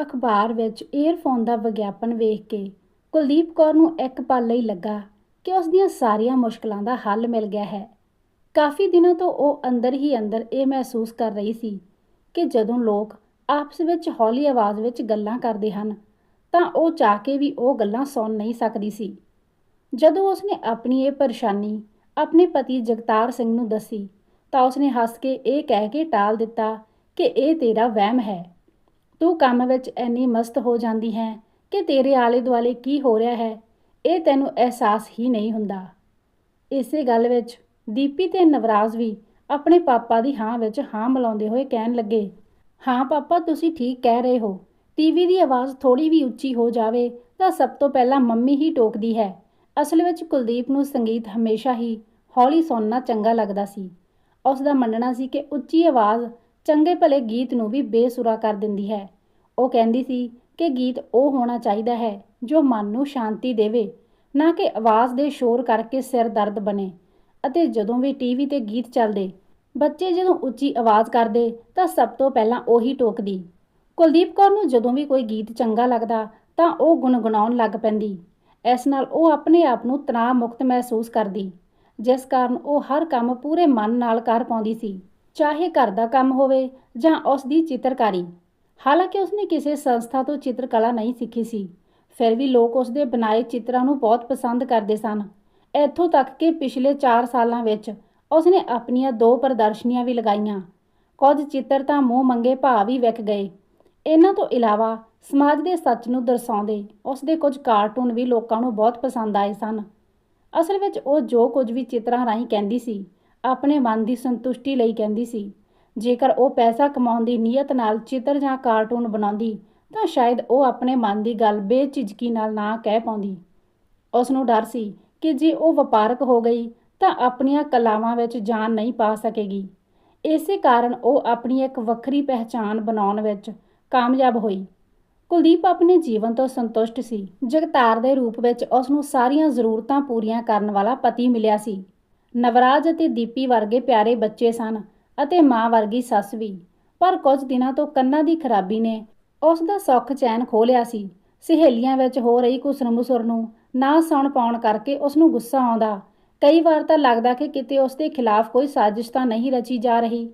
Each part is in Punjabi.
ਅਖਬਾਰ ਵਿੱਚ ਏਅਰਫੋਨ ਦਾ ਵਿਗਿਆਪਨ ਵੇਖ ਕੇ ਕੁਲਦੀਪ ਕੌਰ ਨੂੰ ਇੱਕ ਪਲ ਲਈ ਲੱਗਾ ਕਿ ਉਸ ਦੀਆਂ ਸਾਰੀਆਂ ਮੁਸ਼ਕਲਾਂ ਦਾ ਹੱਲ ਮਿਲ ਗਿਆ ਹੈ। ਕਾਫੀ ਦਿਨਾਂ ਤੋਂ ਉਹ ਅੰਦਰ ਹੀ ਅੰਦਰ ਇਹ ਮਹਿਸੂਸ ਕਰ ਰਹੀ ਸੀ ਕਿ ਜਦੋਂ ਲੋਕ ਆਪਸ ਵਿੱਚ ਹੌਲੀ ਆਵਾਜ਼ ਵਿੱਚ ਗੱਲਾਂ ਕਰਦੇ ਹਨ, ਤਾਂ ਉਹ ਚਾਹ ਕੇ ਵੀ ਉਹ ਗੱਲਾਂ ਸੁਣ ਨਹੀਂ ਸਕਦੀ ਸੀ। ਜਦੋਂ ਉਸਨੇ ਆਪਣੀ ਇਹ ਪਰੇਸ਼ਾਨੀ ਆਪਣੇ ਪਤੀ ਜਗਤਾਰ ਸਿੰਘ ਨੂੰ ਦੱਸੀ, ਤਾਂ ਉਸਨੇ ਹੱਸ ਕੇ ਇਹ ਕਹਿ ਕੇ ਟਾਲ ਦਿੱਤਾ ਕਿ ਇਹ ਤੇਰਾ ਵਹਿਮ ਹੈ। ਤੂੰ ਕੰਮ ਵਿੱਚ ਇੰਨੀ ਮਸਤ ਹੋ ਜਾਂਦੀ ਹੈ ਕਿ ਤੇਰੇ ਆਲੇ ਦੁਆਲੇ ਕੀ ਹੋ ਰਿਹਾ ਹੈ, ਇਹ ਤੈਨੂੰ ਅਹਿਸਾਸ ਹੀ ਨਹੀਂ ਹੁੰਦਾ। ਇਸੇ ਗੱਲ ਵਿੱਚ ਦੀਪੀ ਤੇ ਨਵਰਾਜ ਵੀ ਆਪਣੇ ਪਾਪਾ ਦੀ ਹਾਂ ਵਿੱਚ ਹਾਂ ਮਿਲਾਉਂਦੇ ਹੋਏ ਕਹਿਣ ਲੱਗੇ, ਹਾਂ ਪਾਪਾ, ਤੁਸੀਂ ਠੀਕ ਕਹਿ ਰਹੇ ਹੋ। ਟੀਵੀ ਦੀ ਆਵਾਜ਼ ਥੋੜੀ ਵੀ ਉੱਚੀ ਹੋ ਜਾਵੇ ਤਾਂ ਸਭ ਤੋਂ ਪਹਿਲਾਂ ਮੰਮੀ ਹੀ ਟੋਕਦੀ ਹੈ। ਅਸਲ ਵਿੱਚ ਕੁਲਦੀਪ ਨੂੰ ਸੰਗੀਤ ਹਮੇਸ਼ਾ ਹੀ ਹੌਲੀ ਸੁਣਨਾ ਚੰਗਾ ਲੱਗਦਾ ਸੀ। ਉਸ ਦਾ ਮੰਨਣਾ ਸੀ ਕਿ ਉੱਚੀ ਆਵਾਜ਼ ਚੰਗੇ ਭਲੇ ਗੀਤ ਨੂੰ ਵੀ ਬੇਸੁਰਾ ਕਰ ਦਿੰਦੀ ਹੈ। ਉਹ ਕਹਿੰਦੀ ਸੀ ਕਿ ਗੀਤ ਉਹ ਹੋਣਾ ਚਾਹੀਦਾ ਹੈ ਜੋ ਮਨ ਨੂੰ ਸ਼ਾਂਤੀ ਦੇਵੇ, ਨਾ ਕਿ ਆਵਾਜ਼ ਦੇ ਸ਼ੋਰ ਕਰਕੇ ਸਿਰ ਦਰਦ ਬਣੇ। ਅਤੇ ਜਦੋਂ ਵੀ ਟੀਵੀ ਤੇ ਗੀਤ ਚੱਲਦੇ, ਬੱਚੇ ਜਦੋਂ ਉੱਚੀ ਆਵਾਜ਼ ਕਰਦੇ ਤਾਂ ਸਭ ਤੋਂ ਪਹਿਲਾਂ ਉਹੀ ਟੋਕਦੀ। ਕੁਲਦੀਪ ਕੌਰ ਨੂੰ ਜਦੋਂ ਵੀ ਕੋਈ ਗੀਤ ਚੰਗਾ ਲੱਗਦਾ ਤਾਂ ਉਹ ਗੁੰਗੁਣਾਉਣ ਲੱਗ ਪੈਂਦੀ। ਇਸ ਨਾਲ ਉਹ ਆਪਣੇ ਆਪ ਨੂੰ ਤਣਾਅ ਮੁਕਤ ਮਹਿਸੂਸ ਕਰਦੀ, ਜਿਸ ਕਾਰਨ ਉਹ ਹਰ ਕੰਮ ਪੂਰੇ ਮਨ ਨਾਲ ਕਰ ਪਾਉਂਦੀ ਸੀ। ਚਾਹੇ ਘਰ ਦਾ ਕੰਮ ਹੋਵੇ ਜਾਂ ਉਸ ਦੀ ਚਿੱਤਰਕਾਰੀ। ਹਾਲਾਂਕਿ ਉਸਨੇ ਕਿਸੇ ਸੰਸਥਾ ਤੋਂ ਚਿੱਤਰਕਲਾ ਨਹੀਂ ਸਿੱਖੀ ਸੀ। ਫਿਰ ਵੀ ਲੋਕ ਉਸਦੇ ਬਣਾਏ ਚਿੱਤਰਾਂ ਨੂੰ ਬਹੁਤ ਪਸੰਦ ਕਰਦੇ ਸਨ। ਇੱਥੋਂ ਤੱਕ ਕਿ ਪਿਛਲੇ 4 ਸਾਲਾਂ ਵਿੱਚ ਉਸਨੇ ਆਪਣੀਆਂ ਦੋ ਪ੍ਰਦਰਸ਼ਨੀਆਂ ਵੀ ਲਗਾਈਆਂ। ਕੁਝ ਚਿੱਤਰ ਤਾਂ ਮੂੰਹ ਮੰਗੇ ਭਾਅ ਵੀ ਵਿਕ ਗਏ। ਇਹਨਾਂ ਤੋਂ ਇਲਾਵਾ ਸਮਾਜ ਦੇ ਸੱਚ ਨੂੰ ਦਰਸਾਉਂਦੇ ਉਸਦੇ ਕੁਝ ਕਾਰਟੂਨ ਵੀ ਲੋਕਾਂ ਨੂੰ ਬਹੁਤ ਪਸੰਦ ਆਏ ਸਨ। ਅਸਲ ਵਿੱਚ ਉਹ ਜੋ ਕੁਝ ਵੀ ਚਿੱਤਰਾਂ ਰਾਹੀਂ ਕਹਿੰਦੀ ਸੀ ਆਪਣੇ ਮਨ ਦੀ ਸੰਤੁਸ਼ਟੀ ਲਈ ਕਹਿੰਦੀ ਸੀ। ਜੇਕਰ ਉਹ ਪੈਸਾ ਕਮਾਉਣ ਦੀ ਨੀਅਤ ਨਾਲ ਚਿੱਤਰ ਜਾਂ ਕਾਰਟੂਨ ਬਣਾਉਂਦੀ, ਤਾਂ ਸ਼ਾਇਦ ਉਹ ਆਪਣੇ ਮਨ ਦੀ ਗੱਲ ਬੇਝਿਜਕੀ ਨਾਲ ਨਾ ਕਹਿ ਪਾਉਂਦੀ। ਉਸ ਨੂੰ ਡਰ ਸੀ ਕਿ ਜੇ ਉਹ ਵਪਾਰਕ ਹੋ ਗਈ, ਤਾਂ ਆਪਣੀਆਂ ਕਲਾਵਾਂ ਵਿੱਚ ਜਾਨ ਨਹੀਂ ਪਾ ਸਕੇਗੀ। ਇਸੇ ਕਾਰਨ ਉਹ ਆਪਣੀ ਇੱਕ ਵੱਖਰੀ ਪਹਿਚਾਣ ਬਣਾਉਣ ਵਿੱਚ ਕਾਮਯਾਬ ਹੋਈ। ਕੁਲਦੀਪ ਆਪਣੇ ਜੀਵਨ ਤੋਂ ਸੰਤੁਸ਼ਟ ਸੀ। ਜਗਤਾਰ ਦੇ ਰੂਪ ਵਿੱਚ ਉਸ ਨੂੰ ਸਾਰੀਆਂ ਜ਼ਰੂਰਤਾਂ ਪੂਰੀਆਂ ਕਰਨ ਵਾਲਾ ਪਤੀ ਮਿਲਿਆ ਸੀ। ਨਵਰਾਜ ਅਤੇ ਦੀਪੀ ਵਰਗੇ ਪਿਆਰੇ ਬੱਚੇ ਸਨ ਅਤੇ ਮਾਂ ਵਰਗੀ ਸੱਸ ਵੀ। ਪਰ ਕੁਝ ਦਿਨਾਂ ਤੋਂ ਕੰਨਾਂ ਦੀ ਖਰਾਬੀ ਨੇ ਉਸ ਦਾ ਸੁੱਖ ਚੈਨ ਖੋ ਲਿਆ ਸੀ। ਸਹੇਲੀਆਂ ਵਿੱਚ ਹੋ ਰਹੀ ਕੁਸਰਮੁਸਰ ਨੂੰ ਨਾ ਸੁਣ ਪਾਉਣ ਕਰਕੇ ਉਸ ਨੂੰ ਗੁੱਸਾ ਆਉਂਦਾ। ਕਈ ਵਾਰ ਤਾਂ ਲੱਗਦਾ ਕਿ ਕਿਤੇ ਉਸ ਦੇ ਖਿਲਾਫ ਕੋਈ ਸਾਜ਼ਿਸ਼ ਤਾਂ ਨਹੀਂ ਰਚੀ ਜਾ ਰਹੀ।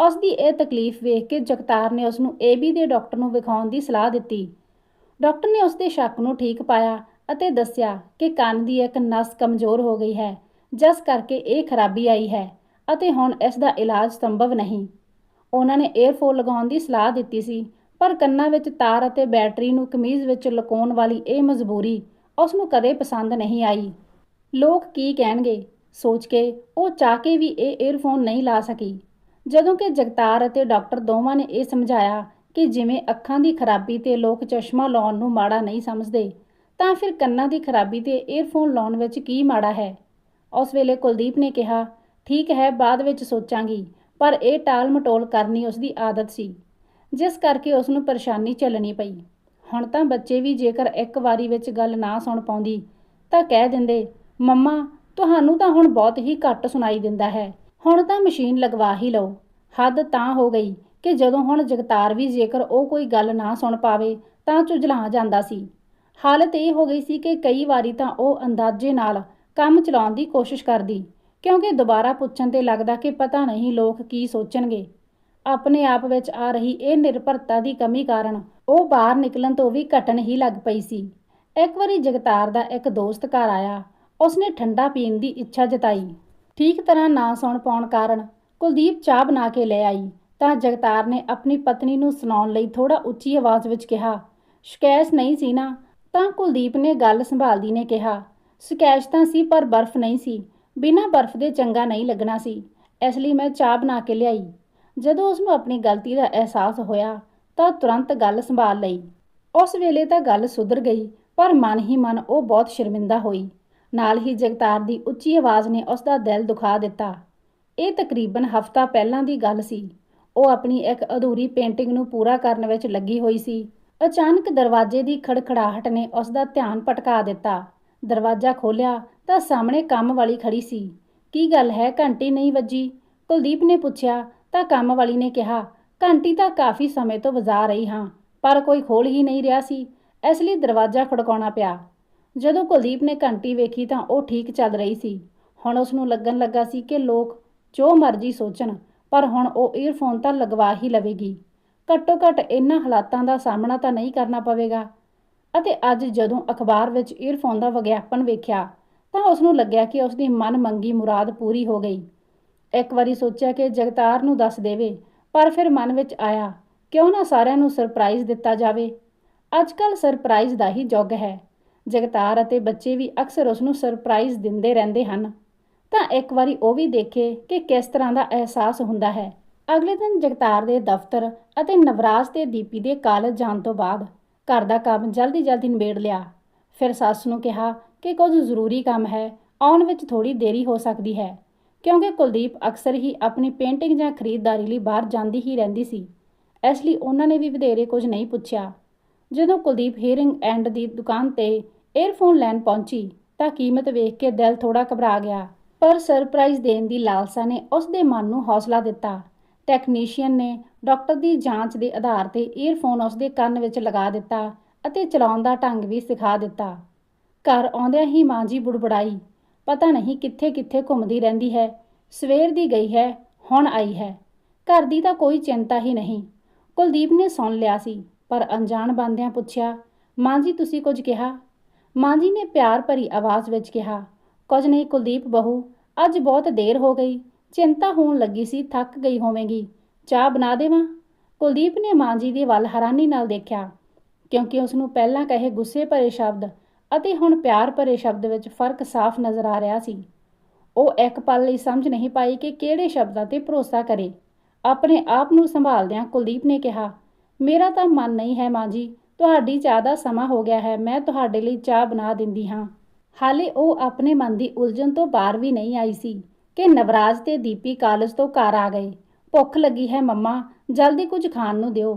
ਉਸ ਦੀ ਇਹ ਤਕਲੀਫ ਵੇਖ ਕੇ ਜਗਤਾਰ ਨੇ ਉਸ ਨੂੰ ਏਬੀ ਦੇ ਡਾਕਟਰ ਨੂੰ ਵਿਖਾਉਣ ਦੀ ਸਲਾਹ ਦਿੱਤੀ। ਡਾਕਟਰ ਨੇ ਉਸ ਦੇ ਸ਼ੱਕ ਨੂੰ ਠੀਕ ਪਾਇਆ ਅਤੇ ਦੱਸਿਆ ਕਿ ਕੰਨ ਦੀ ਇੱਕ ਨਸ ਕਮਜ਼ੋਰ ਹੋ ਗਈ ਹੈ। ਜਿਸ ਕਰਕੇ ਇਹ ਖਰਾਬੀ ਆਈ ਹੈ ਅਤੇ ਹੁਣ ਇਸ ਦਾ ਇਲਾਜ ਸੰਭਵ ਨਹੀਂ। ਉਹਨਾਂ ਨੇ 에ਅਰਫੋਨ ਲਗਾਉਣ ਦੀ ਸਲਾਹ ਦਿੱਤੀ ਸੀ, ਪਰ ਕੰਨਾਂ ਵਿੱਚ ਤਾਰ ਅਤੇ ਬੈਟਰੀ ਨੂੰ ਕਮੀਜ਼ ਵਿੱਚ ਲੁਕਾਉਣ ਵਾਲੀ ਇਹ ਮਜਬੂਰੀ ਉਸ ਨੂੰ ਕਦੇ ਪਸੰਦ ਨਹੀਂ ਆਈ। ਲੋਕ ਕੀ ਕਹਿਣਗੇ? ਸੋਚ ਕੇ ਉਹ ਚਾਹ ਕੇ ਵੀ ਇਹ 에ਅਰਫੋਨ ਨਹੀਂ ਲਾ ਸਕੀ। ਜਦੋਂ ਕਿ ਜਗਤਾਰ ਅਤੇ ਡਾਕਟਰ ਦੋਵਾਂ ਨੇ ਇਹ ਸਮਝਾਇਆ ਕਿ ਜਿਵੇਂ ਅੱਖਾਂ ਦੀ ਖਰਾਬੀ ਤੇ ਲੋਕ ਚਸ਼ਮਾ ਲਾਉਣ ਨੂੰ ਮਾੜਾ ਨਹੀਂ ਸਮਝਦੇ, ਤਾਂ ਫਿਰ ਕੰਨਾਂ ਦੀ ਖਰਾਬੀ ਤੇ 에ਅਰਫੋਨ ਲਾਉਣ ਵਿੱਚ ਕੀ ਮਾੜਾ ਹੈ? ਉਸ ਵੇਲੇ ਕੁਲਦੀਪ ਨੇ ਕਿਹਾ, ਠੀਕ ਹੈ, ਬਾਅਦ ਵਿੱਚ ਸੋਚਾਂਗੀ। ਪਰ ਇਹ ਟਾਲ ਮਟੋਲ ਕਰਨੀ ਉਸ ਦੀ ਆਦਤ ਸੀ, ਜਿਸ ਕਰਕੇ ਉਸ ਨੂੰ ਪਰੇਸ਼ਾਨੀ ਝੱਲਣੀ ਪਈ। ਹੁਣ ਤਾਂ ਬੱਚੇ ਵੀ ਜੇਕਰ ਇੱਕ ਵਾਰੀ ਵਿੱਚ ਗੱਲ ਨਾ ਸੁਣ ਪਾਉਂਦੀ, ਤਾਂ ਕਹਿ ਦਿੰਦੇ, ਮੰਮਾ, ਤੁਹਾਨੂੰ ਤਾਂ ਹੁਣ ਬਹੁਤ ਹੀ ਘੱਟ ਸੁਣਾਈ ਦਿੰਦਾ ਹੈ। ਹੁਣ ਤਾਂ ਮਸ਼ੀਨ ਲਗਵਾ ਹੀ ਲਓ। ਹੱਦ ਤਾਂ ਹੋ ਗਈ ਕਿ ਜਦੋਂ ਹੁਣ ਜਗਤਾਰ ਵੀ ਜੇਕਰ ਉਹ ਕੋਈ ਗੱਲ ਨਾ ਸੁਣ ਪਾਵੇ, ਤਾਂ ਝੁਜਲਾ ਜਾਂਦਾ ਸੀ। ਹਾਲਤ ਇਹ ਹੋ ਗਈ ਸੀ ਕਿ ਕਈ ਵਾਰੀ ਤਾਂ ਉਹ ਅੰਦਾਜ਼ੇ ਨਾਲ ਕੰਮ ਚਲਾਉਣ ਦੀ ਕੋਸ਼ਿਸ਼ ਕਰਦੀ, ਕਿਉਂਕਿ ਦੁਬਾਰਾ ਪੁੱਛਣ ਤੇ ਲੱਗਦਾ ਕਿ ਪਤਾ ਨਹੀਂ ਲੋਕ ਕੀ ਸੋਚਣਗੇ। ਆਪਣੇ ਆਪ ਵਿੱਚ ਆ ਰਹੀ ਇਹ ਨਿਰਭਰਤਾ ਦੀ ਕਮੀ ਕਾਰਨ ਉਹ ਬਾਹਰ ਨਿਕਲਣ ਤੋਂ ਵੀ ਘਟਣ ਹੀ ਲੱਗ ਪਈ ਸੀ। ਇੱਕ ਵਾਰੀ ਜਗਤਾਰ ਦਾ ਇੱਕ ਦੋਸਤ ਘਰ ਆਇਆ, ਉਸਨੇ ਠੰਡਾ ਪੀਣ ਦੀ ਇੱਛਾ ਜਤਾਈ। ਠੀਕ ਤਰ੍ਹਾਂ ਨਾ ਸੁਣ ਪਾਉਣ ਕਾਰਨ ਕੁਲਦੀਪ ਚਾਹ ਬਣਾ ਕੇ ਲੈ ਆਈ, ਤਾਂ ਜਗਤਾਰ ਨੇ ਆਪਣੀ ਪਤਨੀ ਨੂੰ ਸੁਣਾਉਣ ਲਈ ਥੋੜਾ ਉੱਚੀ ਆਵਾਜ਼ ਵਿੱਚ ਕਿਹਾ ਸ਼ਿਕਾਇਤ ਨਹੀਂ ਸੀ ਨਾ ਤਾਂ ਕੁਲਦੀਪ ਨੇ ਗੱਲ ਸੰਭਾਲਦੀ ਨੇ ਕਿਹਾ ਸ਼ਿਕਾਇਤ ਤਾਂ ਸੀ, ਪਰ ਬਰਫ਼ ਨਹੀਂ ਸੀ। ਬਿਨਾਂ ਬਰਫ਼ ਦੇ ਚੰਗਾ ਨਹੀਂ ਲੱਗਣਾ ਸੀ। ਇਸ ਲਈ ਮੈਂ ਚਾਹ ਬਣਾ ਕੇ ਲਿਆਈ। ਜਦੋਂ ਉਸ ਨੂੰ ਆਪਣੀ ਗਲਤੀ ਦਾ ਅਹਿਸਾਸ ਹੋਇਆ, ਤਾਂ ਤੁਰੰਤ ਗੱਲ ਸੰਭਾਲ ਲਈ। ਉਸ ਵੇਲੇ ਤਾਂ ਗੱਲ ਸੁਧਰ ਗਈ, ਪਰ ਮਨ ਹੀ ਮਨ ਉਹ ਬਹੁਤ ਸ਼ਰਮਿੰਦਾ ਹੋਈ। ਨਾਲ ਹੀ ਜਗਤਾਰ ਦੀ ਉੱਚੀ ਆਵਾਜ਼ ਨੇ ਉਸ ਦਾ ਦਿਲ ਦੁਖਾ ਦਿੱਤਾ। ਇਹ ਤਕਰੀਬਨ ਹਫ਼ਤਾ ਪਹਿਲਾਂ ਦੀ ਗੱਲ ਸੀ। ਉਹ ਆਪਣੀ ਇੱਕ ਅਧੂਰੀ ਪੇਂਟਿੰਗ ਨੂੰ ਪੂਰਾ ਕਰਨ ਵਿੱਚ ਲੱਗੀ ਹੋਈ ਸੀ। ਅਚਾਨਕ ਦਰਵਾਜ਼ੇ ਦੀ ਖੜਖੜਾਹਟ ਨੇ ਉਸ ਦਾ ਧਿਆਨ ਭਟਕਾ ਦਿੱਤਾ। ਦਰਵਾਜ਼ਾ ਖੋਲ੍ਹਿਆ ਤਾਂ ਸਾਹਮਣੇ ਕੰਮ ਵਾਲੀ ਖੜੀ ਸੀ। ਕੀ ਗੱਲ ਹੈ? ਘੰਟੀ ਨਹੀਂ ਵੱਜੀ? ਕੁਲਦੀਪ ਨੇ ਪੁੱਛਿਆ ਤਾਂ ਕੰਮ ਵਾਲੀ ਨੇ ਕਿਹਾ, ਘੰਟੀ ਤਾਂ ਕਾਫੀ ਸਮੇਂ ਤੋਂ ਵਜਾ ਰਹੀ ਹਾਂ, ਪਰ ਕੋਈ ਖੋਲ ਹੀ ਨਹੀਂ ਰਿਹਾ ਸੀ, ਇਸ ਲਈ ਦਰਵਾਜ਼ਾ ਖੜਕਾਉਣਾ ਪਿਆ। ਜਦੋਂ ਕੁਲਦੀਪ ਨੇ ਘੰਟੀ ਵੇਖੀ ਤਾਂ ਉਹ ਠੀਕ ਚੱਲ ਰਹੀ ਸੀ। ਹੁਣ ਉਸ ਨੂੰ ਲੱਗਣ ਲੱਗਾ ਸੀ ਕਿ ਲੋਕ ਜੋ ਮਰਜ਼ੀ ਸੋਚਣ, ਪਰ ਹੁਣ ਉਹ ਈਅਰਫੋਨ ਤਾਂ ਲਗਵਾ ਹੀ ਲਵੇਗੀ। ਘੱਟੋ ਘੱਟ ਇਹਨਾਂ ਹਾਲਾਤਾਂ ਦਾ ਸਾਹਮਣਾ ਤਾਂ ਨਹੀਂ ਕਰਨਾ ਪਵੇਗਾ। ਅਤੇ ਅੱਜ ਜਦੋਂ ਅਖਬਾਰ ਵਿੱਚ ਈਅਰਫੋਨ ਦਾ ਵਿਗਿਆਪਨ ਵੇਖਿਆ, ਤਾਂ ਉਸ ਨੂੰ ਲੱਗਿਆ ਕਿ ਉਸ ਦੀ ਮਨ ਮੰਗੀ ਮੁਰਾਦ ਪੂਰੀ ਹੋ ਗਈ। ਇੱਕ ਵਾਰੀ ਸੋਚਿਆ ਕਿ ਜਗਤਾਰ ਨੂੰ ਦੱਸ ਦੇਵੇ, ਪਰ ਫਿਰ ਮਨ ਵਿੱਚ ਆਇਆ, ਕਿਉਂ ਨਾ ਸਾਰਿਆਂ ਨੂੰ ਸਰਪ੍ਰਾਈਜ਼ ਦਿੱਤਾ ਜਾਵੇ। ਅੱਜ ਕੱਲ ਸਰਪ੍ਰਾਈਜ਼ ਦਾ ਹੀ ਯੁੱਗ ਹੈ। ਜਗਤਾਰ ਅਤੇ ਬੱਚੇ ਵੀ ਅਕਸਰ ਉਸ ਨੂੰ ਸਰਪ੍ਰਾਈਜ਼ ਦਿੰਦੇ ਰਹਿੰਦੇ ਹਨ। ਤਾਂ ਇੱਕ ਵਾਰੀ ਉਹ ਵੀ ਦੇਖੇ ਕਿ ਕਿਸ ਤਰ੍ਹਾਂ ਦਾ ਅਹਿਸਾਸ ਹੁੰਦਾ ਹੈ। ਅਗਲੇ ਦਿਨ ਜਗਤਾਰ ਦੇ ਦਫ਼ਤਰ ਅਤੇ ਨਵਰਾਜ ਤੇ ਦੀਪੀ ਦੇ ਕਾਲਜ ਜਾਣ ਤੋਂ ਬਾਅਦ ਘਰ ਦਾ ਕੰਮ ਜਲਦੀ ਜਲਦੀ ਨਿਬੇੜ ਲਿਆ। ਫਿਰ ਸੱਸ ਨੂੰ ਕਿਹਾ ਕਿ ਕੁਝ ਜ਼ਰੂਰੀ ਕੰਮ ਹੈ, ਆਉਣ ਵਿੱਚ ਥੋੜੀ ਦੇਰੀ ਹੋ ਸਕਦੀ ਹੈ, ਕਿਉਂਕਿ ਕੁਲਦੀਪ ਅਕਸਰ ਹੀ ਆਪਣੀ ਪੇਂਟਿੰਗ ਜਾਂ ਖਰੀਦਦਾਰੀ ਲਈ ਬਾਹਰ ਜਾਂਦੀ ਹੀ ਰਹਿੰਦੀ ਸੀ। ਇਸ ਲਈ ਉਹਨਾਂ ਨੇ ਵੀ ਵਧੇਰੇ ਕੁਝ ਨਹੀਂ ਪੁੱਛਿਆ। ਜਦੋਂ ਕੁਲਦੀਪ ਹੀਅਰਿੰਗ ਐਂਡ ਦੀ ਦੁਕਾਨ ਤੇ ਏਅਰਫੋਨ ਲੈਣ ਪਹੁੰਚੀ ਤਾਂ ਕੀਮਤ ਵੇਖ ਕੇ ਦਿਲ ਥੋੜਾ ਘਬਰਾ ਗਿਆ, ਪਰ ਸਰਪ੍ਰਾਈਜ਼ ਦੇਣ ਦੀ ਲਾਲਸਾ ਨੇ ਉਸ ਦੇ ਮਨ ਨੂੰ ਹੌਸਲਾ ਦਿੱਤਾ। ਟੈਕਨੀਸ਼ੀਅਨ ਨੇ ਡਾਕਟਰ ਦੀ ਜਾਂਚ ਦੇ ਆਧਾਰ ਤੇ ਈਅਰਫੋਨ ਉਸਦੇ ਕੰਨ ਵਿੱਚ ਲਗਾ ਦਿੱਤਾ ਅਤੇ ਚਲਾਉਣ ਦਾ ਢੰਗ ਵੀ ਸਿਖਾ ਦਿੱਤਾ। ਘਰ ਆਉਂਦਿਆਂ ਹੀ ਮਾਂ ਜੀ ਬੁੜਬੜਾਈ, ਪਤਾ ਨਹੀਂ ਕਿੱਥੇ ਕਿੱਥੇ ਘੁੰਮਦੀ ਰਹਿੰਦੀ ਹੈ, ਸਵੇਰ ਦੀ ਗਈ ਹੈ, ਹੁਣ ਆਈ ਹੈ। ਘਰ ਦੀ ਤਾਂ ਕੋਈ ਚਿੰਤਾ ਹੀ ਨਹੀਂ। ਕੁਲਦੀਪ ਨੇ ਸੁਣ ਲਿਆ ਸੀ, ਪਰ ਅਣਜਾਣ ਬੰਦਿਆਂ ਪੁੱਛਿਆ, ਮਾਂ ਜੀ, ਤੁਸੀਂ ਕੁਝ ਕਿਹਾ? ਮਾਂ ਜੀ ਨੇ ਪਿਆਰ ਭਰੀ ਆਵਾਜ਼ ਵਿੱਚ ਕਿਹਾ, ਕੁਝ ਨਹੀਂ ਕੁਲਦੀਪ ਬਹੂ, ਅੱਜ ਬਹੁਤ ਦੇਰ ਹੋ ਗਈ ਚਿੰਤਾ ਹੋਣ ਲੱਗੀ ਸੀ, ਥੱਕ ਗਈ ਹੋਵੇਂਗੀ। ਚਾਹ ਬਣਾ ਦੇਵਾਂ? ਕੁਲਦੀਪ ਨੇ ਮਾਂ ਜੀ ਦੇ ਵੱਲ ਹੈਰਾਨੀ ਨਾਲ ਦੇਖਿਆ, ਕਿਉਂਕਿ ਉਸ ਨੂੰ ਪਹਿਲਾਂ ਕਹੇ ਗੁੱਸੇ ਭਰੇ ਸ਼ਬਦ ਅਤੇ ਹੁਣ ਪਿਆਰ ਭਰੇ ਸ਼ਬਦ ਵਿੱਚ ਫ਼ਰਕ ਸਾਫ਼ ਨਜ਼ਰ ਆ ਰਿਹਾ ਸੀ। ਉਹ ਇੱਕ ਪਲ ਲਈ ਸਮਝ ਨਹੀਂ ਪਾਈ ਕਿ ਕਿਹੜੇ ਸ਼ਬਦਾਂ ਤੇ ਭਰੋਸਾ ਕਰੇ। ਆਪਣੇ ਆਪ ਨੂੰ ਸੰਭਾਲਦਿਆਂ ਕੁਲਦੀਪ ਨੇ ਕਿਹਾ, ਮੇਰਾ ਤਾਂ ਮਨ ਨਹੀਂ ਹੈ ਮਾਂ ਜੀ, ਤੁਹਾਡੀ ਚਾਹ ਦਾ ਸਮਾਂ ਹੋ ਗਿਆ ਹੈ, ਮੈਂ ਤੁਹਾਡੇ ਲਈ ਚਾਹ ਬਣਾ ਦਿੰਦੀ ਹਾਂ। ਹਾਲੇ ਉਹ ਆਪਣੇ ਮਨ ਦੀ ਉਲਝਣ ਤੋਂ ਬਾਹਰ ਵੀ ਨਹੀਂ ਆਈ ਸੀ। ਕਿ ਨਵਰਾਜ ਤੇ ਦੀਪੀ ਕਾਲਜ ਤੋਂ ਘਰ ਆ ਗਏ। ਭੁੱਖ ਲੱਗੀ ਹੈ ਮੰਮਾ, ਜਲਦੀ ਕੁਝ ਖਾਣ ਨੂੰ ਦਿਓ।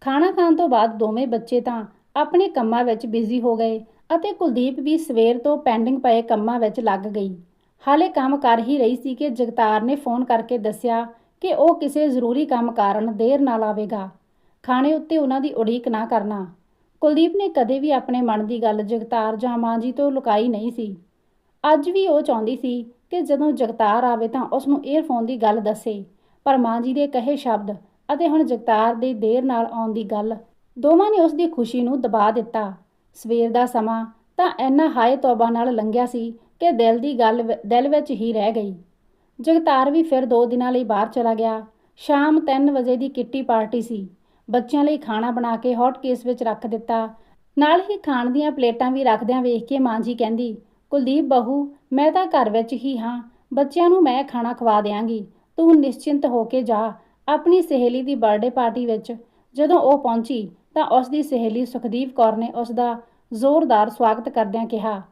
ਖਾਣਾ ਖਾਣ ਤੋਂ ਬਾਅਦ ਦੋਵੇਂ ਬੱਚੇ ਤਾਂ ਆਪਣੇ ਕੰਮਾਂ ਵਿੱਚ ਬਿਜ਼ੀ ਹੋ ਗਏ ਅਤੇ ਕੁਲਦੀਪ ਵੀ ਸਵੇਰ ਤੋਂ ਪੈਂਡਿੰਗ ਪਏ ਕੰਮਾਂ ਵਿੱਚ ਲੱਗ ਗਈ। ਹਾਲੇ ਕੰਮ ਕਰ ਹੀ ਰਹੀ ਸੀ ਕਿ ਜਗਤਾਰ ਨੇ ਫੋਨ ਕਰਕੇ ਦੱਸਿਆ ਕਿ ਉਹ ਕਿਸੇ ਜ਼ਰੂਰੀ ਕੰਮ ਕਾਰਨ ਦੇਰ ਨਾਲ ਆਵੇਗਾ। ਖਾਣੇ ਉੱਤੇ ਉਹਨਾਂ ਦੀ ਉਡੀਕ ਨਾ ਕਰਨਾ। ਕੁਲਦੀਪ ਨੇ ਕਦੇ ਵੀ ਆਪਣੇ ਮਨ ਦੀ ਗੱਲ ਜਗਤਾਰ ਜਾਂ ਮਾਂ ਜੀ ਤੋਂ ਲੁਕਾਈ ਨਹੀਂ ਸੀ। ਅੱਜ ਵੀ ਉਹ ਚਾਹੁੰਦੀ ਸੀ ਕਿ ਜਦੋਂ ਜਗਤਾਰ ਆਵੇ ਤਾਂ ਉਸ ਨੂੰ ਏਅਰਫੋਨ ਦੀ ਗੱਲ ਦੱਸੇ। ਪਰ ਮਾਂ ਜੀ ਦੇ ਕਹੇ ਸ਼ਬਦ ਅਤੇ ਹੁਣ ਜਗਤਾਰ ਦੇ ਦੇਰ ਨਾਲ ਆਉਣ ਦੀ ਗੱਲ, ਦੋਵਾਂ ਨੇ ਉਸ ਦੀ ਖੁਸ਼ੀ ਨੂੰ ਦਬਾ ਦਿੱਤਾ। ਸਵੇਰ ਦਾ ਸਮਾਂ ਤਾਂ ਇੰਨਾ ਹਾਏ ਤੌਬਾ ਨਾਲ ਲੰਘਿਆ ਸੀ ਕਿ ਦਿਲ ਦੀ ਗੱਲ ਦਿਲ ਵਿੱਚ ਹੀ ਰਹਿ ਗਈ। ਜਗਤਾਰ ਵੀ ਫਿਰ 2 ਦਿਨਾਂ ਲਈ ਬਾਹਰ ਚਲਾ ਗਿਆ। ਸ਼ਾਮ 3 ਵਜੇ ਦੀ ਕਿੱਟੀ ਪਾਰਟੀ ਸੀ। ਬੱਚਿਆਂ ਲਈ ਖਾਣਾ ਬਣਾ ਕੇ ਹੌਟ ਕੇਸ ਵਿੱਚ ਰੱਖ ਦਿੱਤਾ। ਨਾਲ ਹੀ ਖਾਣ ਦੀਆਂ ਪਲੇਟਾਂ ਵੀ ਰੱਖਦਿਆਂ ਵੇਖ ਕੇ ਮਾਂ ਜੀ ਕਹਿੰਦੀ ਕੁਲਦੀਪ ਬਹੂ, ਮੈਂ ਤਾਂ ਘਰ ਵਿੱਚ ਹੀ ਹਾਂ, ਬੱਚਿਆਂ ਨੂੰ ਮੈਂ ਖਾਣਾ ਖਵਾ ਦਿਆਂਗੀ, ਤੂੰ ਨਿਸ਼ਚਿੰਤ ਹੋ ਕੇ ਜਾ, ਆਪਣੀ ਸਹੇਲੀ ਦੀ ਬਰਥਡੇ ਪਾਰਟੀ ਵਿੱਚ, ਜਦੋਂ ਉਹ ਪਹੁੰਚੀ, ਤਾਂ ਉਸ ਦੀ ਸਹੇਲੀ ਸੁਖਦੀਪ ਕੌਰ ਨੇ ਉਸ ਦਾ ਜ਼ੋਰਦਾਰ ਸਵਾਗਤ ਕਰਦਿਆਂ ਕਿਹਾ,